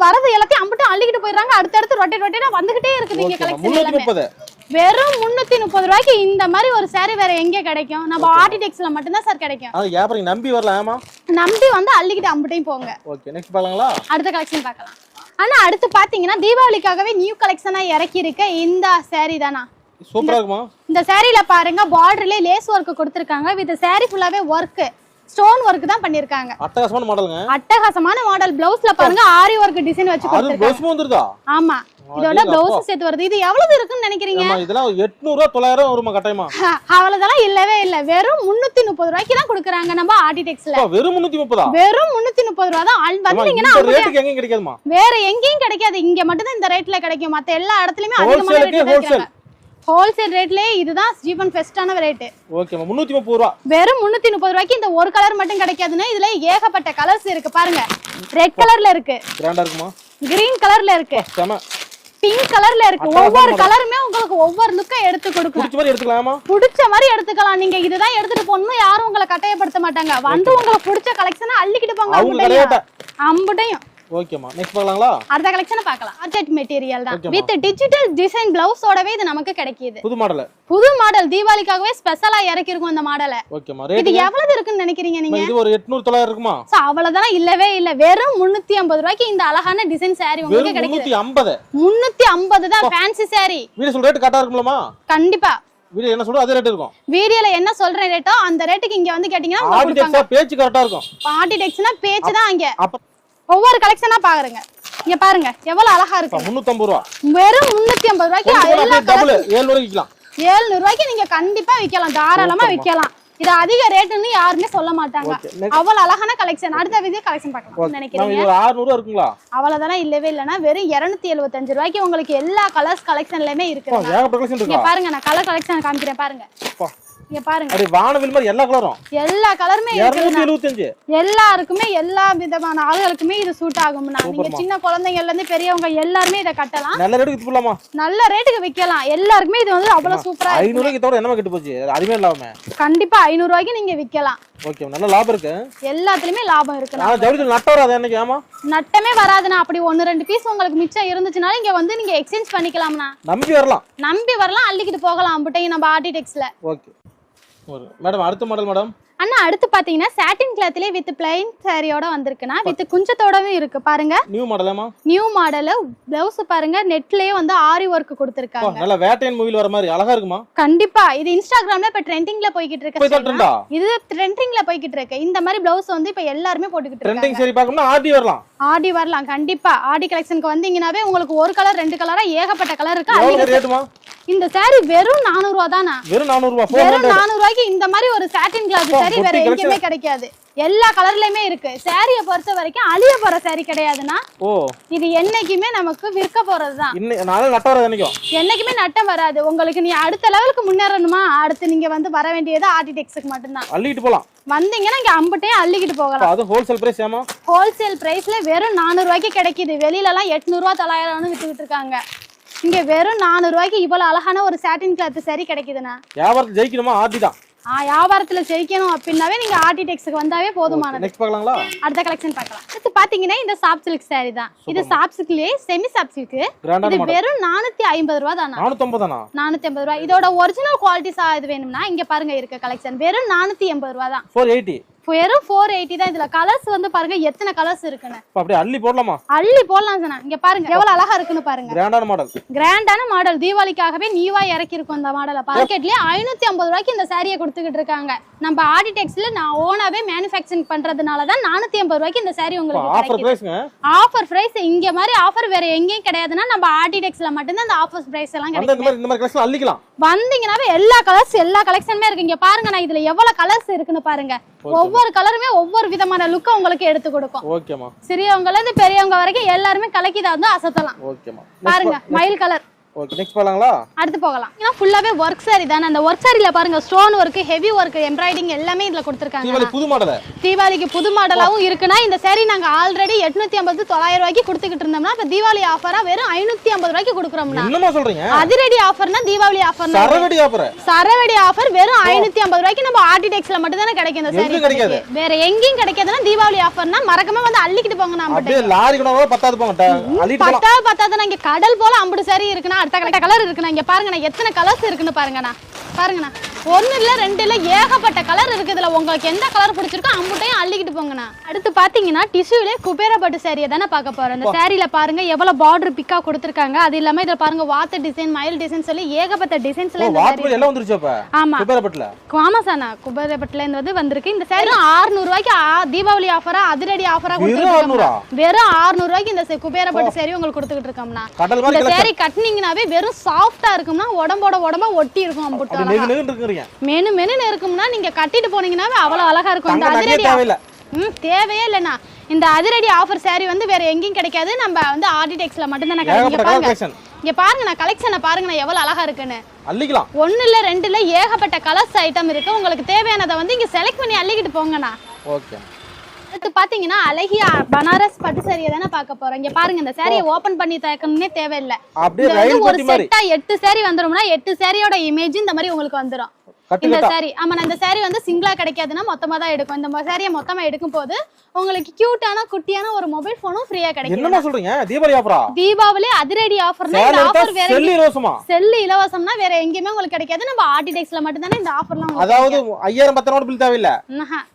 வரது எல்லாத்தையும் அம்பிட்டு அள்ளிக்கிட்டு போயிடுறாங்க. அடுத்தடுத்து ரொட்டேட் ரொட்டேட்டா வந்துகிட்டே இருக்குது இங்க கலெக்ஷன் எல்லாமே. வெறும் முன்னூத்தி முப்பது ரூபாய்க்கு இந்த மாதிரி ஒரு saree வேற எங்க கிடைக்கும்? நம்ம ஆர்டிடெக்ஸ்ல மட்டும்தான் சார் கிடைக்கும். அது வியாபாரம் நம்பி வரல ஆமா நம்பி வந்து அள்ளிக்கிட்டு அம்பிட்டையும் போங்க. ஓகே. நெக்ஸ்ட் பார்க்கலாங்களா? அடுத்த கலெக்ஷன் பார்க்கலாம். ஆனா அடுத்து பாத்தீங்கன்னா தீபாவளிக்காகவே நியூ கலெக்ஷனா இறக்கி இருக்க இந்த saree தானா? சூப்பரா இருக்குமா? இந்த சாரீல பாருங்க பார்டர்லயே லேஸ் ஒர்க் கொடுத்துருக்காங்க. வித் saree ஃபுல்லாவே ஒர்க் ஸ்டோன் ஒர்க் தான் பண்ணிருக்காங்க. அட்டகாசமான மாடலுங்க அட்டகாசமான மாடல் பிளவுஸ்ல பாருங்க ஆரி ஒர்க் டிசைன் வச்சு கொடுத்துருக்காங்க. ஆமா. இதோட. பிளவுஸ் சேர்த்து வருது. இது எவ்வளவு இருக்குன்னு நினைக்கிறீங்க? இதெல்லாம் எட்நூறு ரூபா தொள்ளாயிரம் வருமா கட்டாயமா? அவ்வளவுதெல்லாம் இல்லவே இல்ல. வெறும் முன்னூத்தி முப்பது ரூபாய்க்கு தான் கொடுக்குறாங்க நம்ம ஆர்டிடெக்ஸ்ல வெறும் முன்னூத்தி முப்பதா? வெறும் முன்னூத்தி முப்பது ரூபா தான். வந்தீங்கன்னா ரேட்டுக்கு எங்கேயும் கிடைக்காதுமா வேற எங்கேயும் கிடைக்காது. இங்க மட்டும் தான் இந்த ரேட்ல கிடைக்கும். மத்த எல்லா இடத்துலயுமே அதிகமான. கிடைக்காங்க ஹோல்சேல் ரேட்லயே இதுதான் ஜீவன் பெஸ்டான ரேட்டு ஓகேமா முன்னூத்தி முப்பது ரூபா. வெறும் முன்னூத்தி முப்பது ரூபாய்க்கு இந்த ஒரு கலர் மட்டும் கிடைக்காதுன்னா இதுல ஏகப்பட்ட கலர்ஸ் இருக்கு. பாருங்க. ரெட் கலர்ல இருக்கு. கிராண்டா இருக்குமா? கிரீன் கலர்ல இருக்கு. பிங்க் கலர்ல இருக்கு. ஒவ்வொரு. கலருமே உங்களுக்கு ஒவ்வொரு லுக்கை எடுத்து கொடுக்கும் பிடிச்ச மாதிரி எடுத்துக்கலாமா? பிடிச்ச மாதிரி எடுத்துக்கலாம். நீங்க இதுதான் எடுத்துட்டு போகணும் யாரும் உங்களை கட்டாயப்படுத்த மாட்டாங்க. வந்து உங்களுக்கு பிடிச்ச கலெக்ஷனை அள்ளிக்கிட்டு போங்க. அம்புட்டையும் ஓகேமா நெக்ஸ்ட் பார்க்கலாங்களா? அடுத்த கலெக்ஷனை பார்க்கலாம். ஆர்ஜெட் மெட்டீரியல் தான். வித் டிஜிட்டல் டிசைன் பிளவுஸோடவே இது நமக்கு கிடைக்குது. புது மாடல் புது மாடல் தீபாவளிக்காகவே ஸ்பெஷலா இறக்கி இருக்கும் இந்த மாடலை ஓகேமா இது எவ்வளவு இருக்குன்னு நினைக்கிறீங்க நீங்க? இது ஒரு எட்நூறு தொள்ளாயிரம் இருக்குமா? So, அவ்வளவுதான் இல்லவே இல்ல. வெறும் முன்னூத்தி ஐம்பது ரூபாய்க்கு இந்த அழகான டிசைன் saree உங்களுக்கு கிடைக்குது. முன்னூத்தி ஐம்பது. முன்னூத்தி ஐம்பது தான் ஃபேன்சி saree. வீடு சொல்ற ரேட் கரெக்டா இருக்குமா கண்டிப்பா. வீடு என்ன சொல்றோம் அதே ரேட் இருக்கும். வீடியோல என்ன சொல்ற ரேட்டோ அந்த ரேட்டுக்கு இங்க வந்து கேட்டீங்கன்னா பேச்சு கரெக்டா இருக்கும். ஆர்டிடெக்ஸ்னா பேச்சு தான் அப்ப ஒவ்வொரு கலெக்ஷனா பாருங்க. இங்க பாருங்க எவ்வளவு அழகா இருக்கு. முன்னூத்தி ரூபா. வெறும் முன்னூத்தி ஐம்பது ரூபாய்க்கு விற்கலாம் ஏழுநூறு ரூபாய்க்கு நீங்க கண்டிப்பா விக்கலாம் தாராளமா. விக்கலாம். இது அதிக ரேட்டுன்னு யாருமே சொல்ல மாட்டாங்க. அவ்வளவு அழகான கலெக்ஷன் அடுத்த வீடியோ கலெக்ஷன் பார்க்கலாம். நினைக்கிறீங்க? இது ஒரு 600 ரூபா இருக்குங்களா? அவ்வளவுதானே? இல்லவே இல்லைன்னா வெறும் இருநூத்தி எழுபத்தஞ்சு ரூபாய்க்கு உங்களுக்கு எல்லா கலர்ஸ் கலெக்ஷன்லயுமே இருக்கு? பாருங்க நான் கலர் கலெக்ஷன் காமிக்கிறேன் பாருங்க. இங்க பாருங்க. அப்படியே வானவில் மாதிரி எல்லா கலரும். எல்லா எல்லாருக்குமே எல்லா விதமான ஆளுகளுக்குமே இது சூட் ஆகும்னா நீங்க. சின்ன குழந்தைங்கள்ல இருந்து பெரியவங்க எல்லாருமே இதை கட்டலாம். நல்ல ரேட்டுக்கு நல்ல விக்கலாம். எல்லாருக்குமே இது வந்து அவ்வளவு சூப்பரா ஐநூறு இருக்கும் ரூபாய்க்கு தவிர என்னமா கெட்டு போச்சு? அருமையா இல்லாம. கண்டிப்பா ஐநூறு ரூபாய்க்கு நீங்க விக்கலாம். ஓகே நல்ல லாபம் இருக்கு. எல்லாத்துலயுமே லாபம் இருக்குண்ணா. ஆனா ஜவுளி நட்ட வராது என்னைக்கு? ஆமா. நட்டமே வராதுண்ணா. அப்படி ஒன்னு ரெண்டு பீஸ் உங்களுக்கு மிச்சம் இருந்துச்சுனாலும் இங்க வந்து நீங்க எக்ஸ்சேஞ்ச் பண்ணிக்கலாம்ண்ணா. நம்பி வரலாம். நம்பி வரலாம். அள்ளிக்கிட்டு போகலாம். அம்பிட்டையும் நம்ம ஆர்டிடெக்ஸ்ல ஓகே. ஒரு மேடம் அடுத்த மாடல் மேடம். அண்ணா அடுத்து பாத்தீங்கன்னா சாட்டின் கிளாத்லயே வித் பிளைன் சாரியோட வந்திருக்குண்ணா. வித் குஞ்சத்தோடவும் இருக்கு பாருங்க. நியூ மாடலாமா நியூ மாடல் பிளவுஸ் பாருங்க. நெட்லயே வந்து ஆரி ஒர்க் கொடுத்துருக்காங்க. நல்ல வேட்டையன் மூவில வர மாதிரி. அழகா இருக்குமா? கண்டிப்பா. இது இன்ஸ்டாகிராம்ல இப்ப ட்ரெண்டிங்ல போய்கிட்டு இருக்கு இது ட்ரெண்டிங்ல போய்கிட்டு இருக்கு. இந்த மாதிரி பிளவுஸ் வந்து இப்ப எல்லாருமே போட்டுக்கிட்டு ட்ரெண்டிங் சரி பார்க்கணும்னா ஆர்டி வரலாம். ஆடி வரலாம் கண்டிப்பா. ஆடி கலெக்ஷனுக்கு வந்தீங்கன்னாவே உங்களுக்கு ஒரு கலர் ரெண்டு கலரா ஏகப்பட்ட கலர் இருக்கு. இந்த saree வெறும் நானூறு ரூபா தானா? வெறும் நானூறு ஃபோர் வெறும் நானூறு ரூபாய்க்கு இந்த மாதிரி ஒரு சாட்டின் கிளாத் saree வேற எங்கேயுமே கிடைக்காது. எல்லா கலர்லயுமே இருக்கு. சாரிய பொறுத்த வரைக்கும் அழிய போற saree கிடையாதுன்னா ஓ. இது என்னைக்குமே நமக்கு விற்க போறதுதான். என்னைக்கும்? நட்டம் வராது. உங்களுக்கு நீ அடுத்த லெவலுக்கு முன்னேறணுமா? அடுத்து நீங்க வந்து வர வேண்டியது ஆர்டிடெக்ஸுக்கு மட்டும்தான். அள்ளிட்டு போலாம். வந்தீங்கன்னா இங்க அம்பட்டையும் அள்ளிக்கிட்டு போகலாம். அது ஹோல்சேல் பிரைஸ் ஏமா ஹோல்சேல் பிரைஸ்ல வெறும் நானூறு ரூபாய்க்கு கிடைக்குது. வெளியில எல்லாம் எட்நூறு ரூபா தொள்ளாயிரம்னு வித்துக்கிட்டு இருக்காங்க இங்க வெறும் நானூறு ரூபாய்க்கு இவ்வளவு அழகான ஒரு சாட்டின் கிளாத் சரி கிடைக்குதுண்ணா. வியாபாரத்தில் ஜெயிக்கணுமா? ஆர்டி தான் ஆ வியாபாரத்துல ஜெயிக்கணும் அப்படின்னாவே நீங்க ஆர்டிடெக்ஸுக்கு வந்தாவே போதுமானது. நெக்ஸ்ட் பார்க்கலாங்களா? அடுத்த கலெக்ஷன் பார்க்கலாம். அடுத்து பாத்தீங்கன்னா இந்த சாப் சில்க் saree தான். இது சாப் சில்க்லயே செமி சாப் சில்க் இது வெறும் நானூத்தி ஐம்பது ரூபா தானா நானூத்தி ஐம்பது ரூபா இதோட ஒரிஜினல் குவாலிட்டிஸா இது வேணும்னா இங்க பாருங்க இருக்க கலெக்ஷன் வெறும் நானூத்தி எண்பது ரூபா தான் வெறும் ஃபோர் எயிட்டி தான் இதுல. கலர்ஸ் வந்து பாருங்க எத்தனை கலர்ஸ் இருக்குன்னு. அப்படியே அள்ளி போடலாமா? அள்ளி போடலாம் சொன்னா இங்க பாருங்க எவ்வளவு அழகா இருக்குன்னு பாருங்க. கிராண்டான மாடல் கிராண்டான மாடல் தீபாவளிக்காகவே நியூவா இறக்கி இருக்கோம் இந்த மாடலை மார்க்கெட்லயே ஐநூத்தி ஐம்பது ரூபாய்க்கு இந்த சாரியை கொடுத்துக்கிட்டு இருக்காங்க. நம்ம ஆடிடெக்ஸ்ல நான் ஓனாவே மேனுஃபேக்சரிங் பண்றதுனால தான் நானூத்தி ஐம்பது ரூபாய்க்கு இந்த சாரி உங்களுக்கு ஆஃபர் பிரைஸ் இங்க மாதிரி ஆஃபர் வேற எங்கேயும் கிடையாதுன்னா நம்ம ஆர்டிடெக்ஸ்ல மட்டும்தான் இந்த ஆஃபர் பிரைஸ் எல்லாம் கிடைக்கும் வந்தீங்கன்னாவே எல்லா கலர்ஸ் எல்லா கலெக்ஷனுமே இருக்கு. இங்க பாருங்க நான் இதுல எவ்வளவு கலர்ஸ் இருக்குன்னு பாருங்க. ஒவ்வொரு கலருமே ஒவ்வொரு விதமான லுக்க உங்களுக்கு எடுத்து கொடுக்கும். ஓகேம்மா. சிறியவங்கல இருந்து பெரியவங்க வரைக்கும் எல்லாருமே கலக்கிதான் வந்து அசத்தலாம். ஓகேம்மா. பாருங்க மயில் கலர். ஓகே நெக்ஸ்ட் போகலாங்களா அடுத்து போகலாம். ஏன்னா ஃபுல்லாவே ஒர்க் சாரி தானே. அந்த ஒர்க் சாரில பாருங்க stone work heavy work embroidery எல்லாமே இதுல கொடுத்துருக்காங்க. தீபாவளி புது மாடலை தீபாவளிக்கு புது மாடலாவும் இருக்குன்னா இந்த saree நாங்க ஆல்ரெடி எட்நூத்தி ஐம்பது தொள்ளாயிரம் ரூபாய்க்கு கொடுத்துக்கிட்டு இருந்தோம்னா இப்ப தீபாவளி ஆஃபரா வெறும் ஐநூத்தி ஐம்பது ரூபாய்க்கு கொடுக்குறோம்னா என்னம்மா சொல்றீங்க? அதிரடி ஆஃபர்னா தீபாவளி ஆஃபர்னா சரவடி ஆஃபர் சரவடி ஆஃபர் வெறும் ஐநூத்தி ஐம்பது ரூபாய்க்கு நம்ம ஆர்டிடெக்ஸ்ல மட்டும் தானே கிடைக்கும் இந்த கிடைக்காது. இப்போதைக்கு. வேற எங்கேயும் கிடைக்காதுன்னா தீபாவளி ஆஃபர்னா மறக்காம வந்து அள்ளிக்கிட்டு போங்க நம்ம அப்படியே லாரி கூட பத்தாது போங்க அள்ளிட்டு பத்தாவது பத்தாவது இங்க கடல் போல அம்புடு சாரி இருக்குன்னா அடுத்த கலர் இருக்குண்ணா. இங்க பாருங்கண்ணா எத்தனை கலர்ஸ் இருக்குன்னு பாருங்கண்ணா. பாருங்கண்ணா. ஒண்ணு இல்ல ரெண்டு இல்ல ஏகப்பட்ட கலர் இருக்கு. இதுல உங்களுக்கு எந்த கலர் பிடிச்சிருக்கோ அம்புட்டையும் அள்ளிக்கிட்டு போங்கண்ணா. அடுத்து பாத்தீங்கன்னா டிஷ்யூல குபேரப்பட்டு சாரியை தானே பார்க்க போறோம். இந்த சாரியில பாருங்க எவ்வளவு பார்டர் பிக்கா கொடுத்துருக்காங்க. அது இல்லாம இதுல பாருங்க வாத்து டிசைன் மயில் டிசைன் சொல்லி ஏகப்பட்ட டிசைன்ஸ்ல எல்லாம் வந்துருச்சு அப்ப? ஆமா. குபேரப்பட்டில்? ஆமாசானா குபேரப்பட்டுல இருந்து வந்து வந்திருக்கு. இந்த சாரி ஆறுநூறு ரூபாய்க்கு ஆ- தீபாவளி ஆஃபரா அதிரடி ஆஃபரா வெறும் கொடுத்துருக்கோம்னா 600 வெறும் 600 ரூபாய்க்கு இந்த குபேரப்பட்டு சாரி உங்களுக்கு கொடுத்துக்கிட்டு இருக்கோம்னா இந்த. சாரி கட்டினீங்கனாவே வெறும் சாஃப்டா இருக்கும்னா உடம்போட உடம்பா ஒட்டி இருக்கும் அம்புட்டு இருக்குறீங்க மெனு மெனுன்னு இருக்கும்னா நீங்க கட்டிட்டு போனீங்கன்னாவே அவ்வளவு அழகா இருக்கும். இந்த அதிரடி தேவையில்ல. ம் தேவையே இல்லைண்ணா. இந்த அதிரடி ஆஃபர் saree வந்து வேற எங்கேயும் கிடைக்காது. நம்ம வந்து ஆர்டிடெக்ஸ்ல மட்டும் தானே colour பாருங்க. இங்க பாருங்க நான் கலெக்ஷனை பாருங்க நான் எவ்வளவு அழகா இருக்குன்னு. அள்ளிக்கலாம். ஒண்ணு இல்ல ரெண்டு இல்ல ஏகப்பட்ட கலர்ஸ் ஐட்டம் இருக்கு. உங்களுக்கு தேவையானதை வந்து இங்க செலக்ட் பண்ணி அள்ளிக்கிட்டு போங்கண்ணா. ஓகே. அடுத்து பாத்தீங்கன்னா அழகிய பனாரஸ் பட்டு சாரியை தானே பார்க்க போறோம். இங்க பாருங்க இந்த சாரியை ஓபன் பண்ணி தயக்கணும்னே தேவையில்லை. ஒரு செட்டா எட்டு சாரி வந்துரும்னா எட்டு சாரியோட இமேஜ் இந்த மாதிரி உங்களுக்கு வந்துரும். கட்டு இந்த சாரி ஆமா இந்த சாரி வந்து சிங்கிளா கிடைக்காதுன்னா மொத்தமா தான் எடுக்கும். இந்த சாரியை மொத்தமா எடுக்கும் போது உங்களுக்கு கியூட்டான குட்டியான ஒரு மொபைல் போனும் ஃப்ரீயா கிடைக்கும். என்னம்மா சொல்றீங்க? தீபாவளி ஆஃபரா தீபாவளி அதிரடி ஆஃபர்னா இந்த ஆஃபர் வேற செல்லு இலவசமா? செல்லு இலவசம்னா வேற எங்கேயுமே உங்களுக்கு கிடைக்காது. நம்ம ஆர்டிடெக்ஸ்ல மட்டும் தானே இந்த ஆஃபர்லாம் அதாவது ஐயாயிரம் பத்தாயிரம் பில் தேவையில்ல.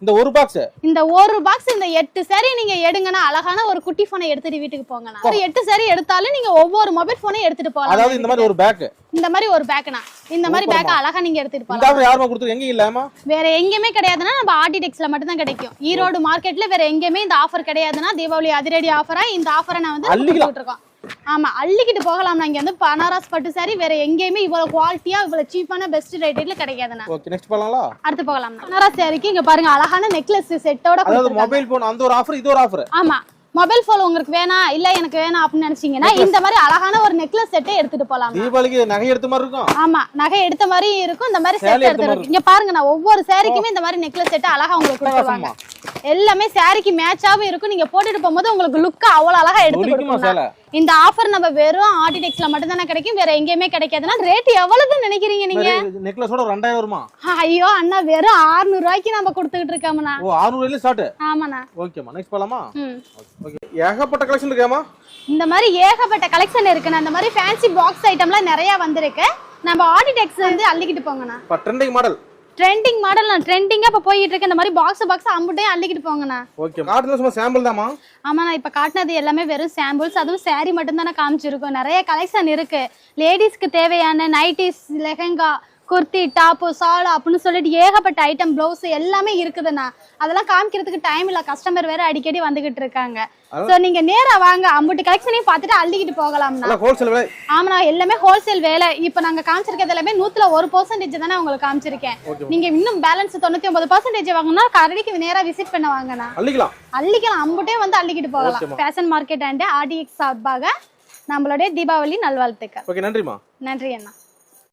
இந்த ஒரு பாக்ஸ் இந்த ஒரு பாக்ஸ் இந்த எட்டு சாரி நீங்க எடுங்கன்னா அழகான ஒரு குட்டி போனை எடுத்துட்டு வீட்டுக்கு போங்கண்ணா. எட்டு சாரி எடுத்தாலும் நீங்க ஒவ்வொரு மொபைல் போனையும் எடுத்துட்டு போகலாம். அதாவது இந்த மாதிரி ஒரு பேக் இந்த மாதிரி ஒரு பேக்னா இந்த மாதிரி பேக் அழகா நீங்க எடுத்துட்டு யாருமா கொடுத்து எங்கேயும் இல்லாமா வேற எங்கேயுமே கிடையாதுன்னா நம்ம ஆர்டிடெக்ஸ்ல மட்டும் தான் கிடைக்கும். ஈரோடு மார்க்கெட்ல வேற எங்கேயுமே இந்த ஆஃபர் கிடையாதுன்னா தீபாவளி அதிரடி ஆஃபரா இந்த ஆஃபரை நான் வந்து அள்ளிக்கலாம். கொடுத்துட்டு இருக்கோம் ஆமா அள்ளிக்கிட்டு போகலாம் இங்க வந்து பனாரஸ் பட்டு சாரி வேற எங்கேயுமே இவ்வளவு குவாலிட்டியா இவ்வளவு சீப்பான பெஸ்ட் ரேட்ல கிடைக்காதுண்ணா. ஓகே நெக்ஸ்ட் போலாங்களா அடுத்து போகலாம். பனாரஸ் சாரிக்கு இங்க பாருங்க அழகான நெக்லஸ் செட்டோட மொபைல் போன் அந்த ஒரு ஆஃபர் இது ஒரு ஆஃபர் ஆமா. மொபைல் போன் உங்களுக்கு வேணாம் இல்ல எனக்கு வேணாம் அப்படின்னு நினைச்சீங்கன்னா இந்த மாதிரி அழகான ஒரு நெக்லஸ் செட்டை எடுத்துட்டு போலாம் தீபாவளிக்கு நகை எடுத்த மாதிரி இருக்கும். ஆமா நகை எடுத்த மாதிரி இருக்கும் இந்த மாதிரி செட் எடுத்த இங்க பாருங்க நான் ஒவ்வொரு சாரிக்குமே இந்த மாதிரி நெக்லஸ் செட் அழகா உங்களுக்கு கொடுத்துருவாங்க. எல்லாமே சாரிக்கு மேட்சாவும் இருக்கும். நீங்க போட்டுட்டு போகும்போது உங்களுக்கு லுக் அவ்வளவு அழகா எடுத்து சேலை. இந்த ஆஃபர் நம்ம வெறும் ஆர்டிடெக்ஸ்ல மட்டும் தானே கிடைக்கும் வேற எங்கேயுமே கிடைக்காதுன்னா ரேட் எவ்வளவுன்னு நினைக்கிறீங்க நீங்க? நெக்லஸோட ரெண்டாயிரம் வருமா? ஐயோ அண்ணா வெறும் 600 ரூபாய்க்கு நம்ம கொடுத்துக்கிட்டு இருக்கோம்ண்ணா. ஓ ஆறுநூறுல ஸ்டார்ட் ஆமாண்ணா. ஓகேம்மா நெக்ஸ்ட் போலாமா? ஏகப்பட்ட கலெக்ஷன் இருக்காமா இந்த மாதிரி ஏகப்பட்ட கலெக்ஷன் இருக்குண்ணா. இந்த மாதிரி ஃபேன்சி பாக்ஸ் ஐட்டம்லாம் நிறைய வந்திருக்கு. நம்ம ஆடிடெக்ஸ் வந்து அள்ளிக்கிட்டு போங்கண்ணா. இப்போ ட்ரெண்டிங் மாடல் ட்ரெண்டிங் மாடல் நான் ட்ரெண்டிங்கா இப்ப போயிட்டு இருக்கு. இந்த மாதிரி பாக்ஸ் பாக்ஸ் அம்புட்டையும் அள்ளிக்கிட்டு போங்கண்ணா. ஓகே காட்டுறது சும்மா சாம்பிள் தாமா ஆமா நான் இப்ப காட்டினது எல்லாமே வெறும் சாம்பிள்ஸ் அதுவும் saree மட்டும் தானே காமிச்சிருக்கோம். நிறைய கலெக்ஷன் இருக்கு. லேடிஸ்க்கு தேவையான நைட்டிஸ் லெஹெங்கா குர்த்தி டாப்பு சால் அப்படின்னு சொல்லிட்டு ஏகப்பட்ட ஐட்டம் பிளவுஸ் எல்லாமே இருக்குதுண்ணா அதெல்லாம் காமிக்கிறதுக்கு டைம் இல்ல. கஸ்டமர் வேற அடிக்கடி வந்துகிட்டு இருக்காங்க. சோ நீங்க நேரா வாங்க. அம்புட்டு கலெக்ஷனையும் பார்த்துட்டு அள்ளிக்கிட்டு போகலாம்ண்ணா ஆமாண்ணா எல்லாமே ஹோல்சேல் வேலை. இப்போ நாங்க காமிச்சிருக்கிறது எல்லாமே நூத்துல ஒரு பர்சன்டேஜ் தானே உங்களுக்கு காமிச்சிருக்கேன். நீங்க இன்னும் பேலன்ஸ் தொண்ணூத்தி ஒன்பது பர்சன்டேஜ் வாங்கினா கடைக்கு நேரா விசிட் பண்ண வாங்கண்ணா அள்ளிக்கலாம். அள்ளிக்கலாம். அம்புட்டே வந்து அள்ளிக்கிட்டு போகலாம். ஃபேஷன் மார்க்கெட் அண்ட் ஆர்டிஎக்ஸ் சார்பாக நம்மளுடைய தீபாவளி நல்வாழ்த்துக்கள். ஓகே நன்றிம்மா. நன்றி அண்ணா.